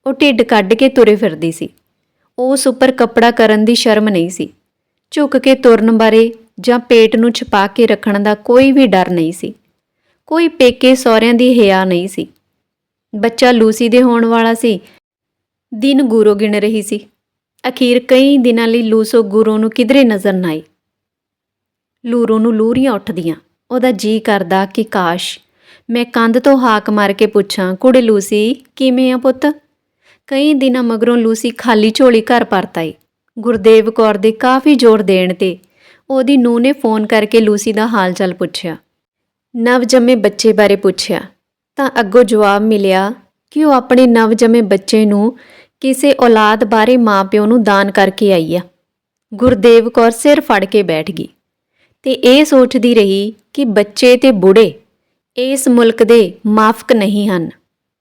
ਉਹ ਢਿੱਡ ਕੱਢ ਕੇ ਤੁਰੇ ਫਿਰਦੀ ਸੀ। ਉਸ ਉੱਪਰ ਕੱਪੜਾ ਕਰਨ ਦੀ ਸ਼ਰਮ ਨਹੀਂ ਸੀ। ਝੁੱਕ ਕੇ ਤੁਰਨ ਬਾਰੇ ਜਾਂ ਪੇਟ ਨੂੰ ਛੁਪਾ ਕੇ ਰੱਖਣ ਦਾ ਕੋਈ ਵੀ ਡਰ ਨਹੀਂ ਸੀ। ਕੋਈ ਪੇਕੇ ਸਹੁਰਿਆਂ ਦੀ ਹਿਆ ਨਹੀਂ ਸੀ। ਬੱਚਾ ਲੂਸੀ ਦੇ ਹੋਣ ਵਾਲਾ ਸੀ ਦਿਨ ਗੁਰੂ ਗਿਣ ਰਹੀ ਸੀ। ਅਖੀਰ ਕਈ ਦਿਨਾਂ ਲਈ ਲੂਸੋ ਗੁਰੂ ਨੂੰ ਕਿਧਰੇ ਨਜ਼ਰ ਨਾ ਆਈ। ਲੂਰੋ ਨੂੰ ਲੂਰੀਆਂ ਉੱਠਦੀਆਂ। ਉਹਦਾ ਜੀ ਕਰਦਾ ਕਿ ਕਾਸ਼, ਮੈਂ ਕੰਧ ਤੋਂ ਹਾਕ ਮਾਰ ਕੇ ਪੁੱਛਾਂ, ਕੁੜੇ ਲੂਸੀ, ਕਿਵੇਂ ਆ ਪੁੱਤ? ਕਈ ਦਿਨਾਂ ਮਗਰੋਂ ਲੂਸੀ ਖਾਲੀ ਝੋਲੀ ਘਰ ਪਰਤ ਆਈ। ਗੁਰਦੇਵ ਕੌਰ ਦੇ ਕਾਫੀ ਜ਼ੋਰ ਦੇਣ ਤੇ ਉਹਦੀ ਨੂੰਹ ਨੇ ਫੋਨ ਕਰਕੇ ਲੂਸੀ ਦਾ ਹਾਲ ਚਾਲ ਪੁੱਛਿਆ। ਨਵ ਜੰਮੇ ਬੱਚੇ ਬਾਰੇ ਪੁੱਛਿਆ। ਤਾਂ ਅੱਗੋਂ ਜਵਾਬ ਮਿਲਿਆ ਕਿ ਉਹ ਆਪਣੇ ਨਵਜੰਮੇ ਬੱਚੇ ਨੂੰ ਕਿਸੇ ਔਲਾਦ ਬਾਰੇ ਮਾਪਿਓ ਨੂੰ ਦਾਨ ਕਰਕੇ ਆਈ ਆ। ਗੁਰਦੇਵ ਕੌਰ ਸਿਰ ਫੜ ਕੇ ਬੈਠ ਗਈ ਤੇ ਇਹ ਸੋਚਦੀ ਰਹੀ ਕਿ ਬੱਚੇ ਤੇ ਬੁੜੇ ਇਸ ਮੁਲਕ ਦੇ ਮਾਫਕ ਨਹੀਂ ਹਨ।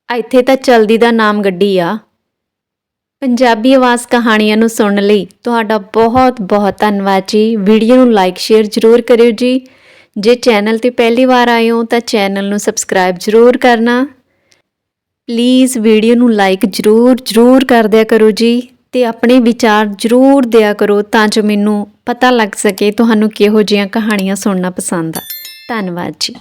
ਇੱਥੇ ਤਾਂ ਚਲਦੀ ਦਾ ਨਾਮ ਗੱਡੀ ਆ। ਪੰਜਾਬੀ ਆਵਾਜ਼ ਕਹਾਣੀਆਂ ਨੂੰ ਸੁਣਨ ਲਈ ਤੁਹਾਡਾ ਬਹੁਤ ਬਹੁਤ ਧੰਨਵਾਦ ਜੀ। ਵੀਡੀਓ ਨੂੰ ਲਾਈਕ ਸ਼ੇਅਰ ਜ਼ਰੂਰ ਕਰਿਓ ਜੀ। ਜੇ ਚੈਨਲ ਤੇ ਪਹਿਲੀ ਵਾਰ ਆਏ ਹੋ ਤਾਂ ਚੈਨਲ ਨੂੰ ਸਬਸਕ੍ਰਾਈਬ ਜ਼ਰੂਰ ਕਰਨਾ। ਪਲੀਜ਼ ਵੀਡੀਓ ਨੂੰ ਲਾਈਕ ਜ਼ਰੂਰ ਜ਼ਰੂਰ ਕਰ ਦਿਆ ਕਰੋ ਜੀ ਤੇ ਆਪਣੇ ਵਿਚਾਰ ਜ਼ਰੂਰ ਦਿਆ ਕਰੋ ਤਾਂ ਜੋ ਮੈਨੂੰ ਪਤਾ ਲੱਗ ਸਕੇ ਤੁਹਾਨੂੰ ਕਿਹੋ ਜਿਹੀਆਂ ਕਹਾਣੀਆਂ ਸੁਣਨਾ ਪਸੰਦ ਆ। ਧੰਨਵਾਦ ਜੀ।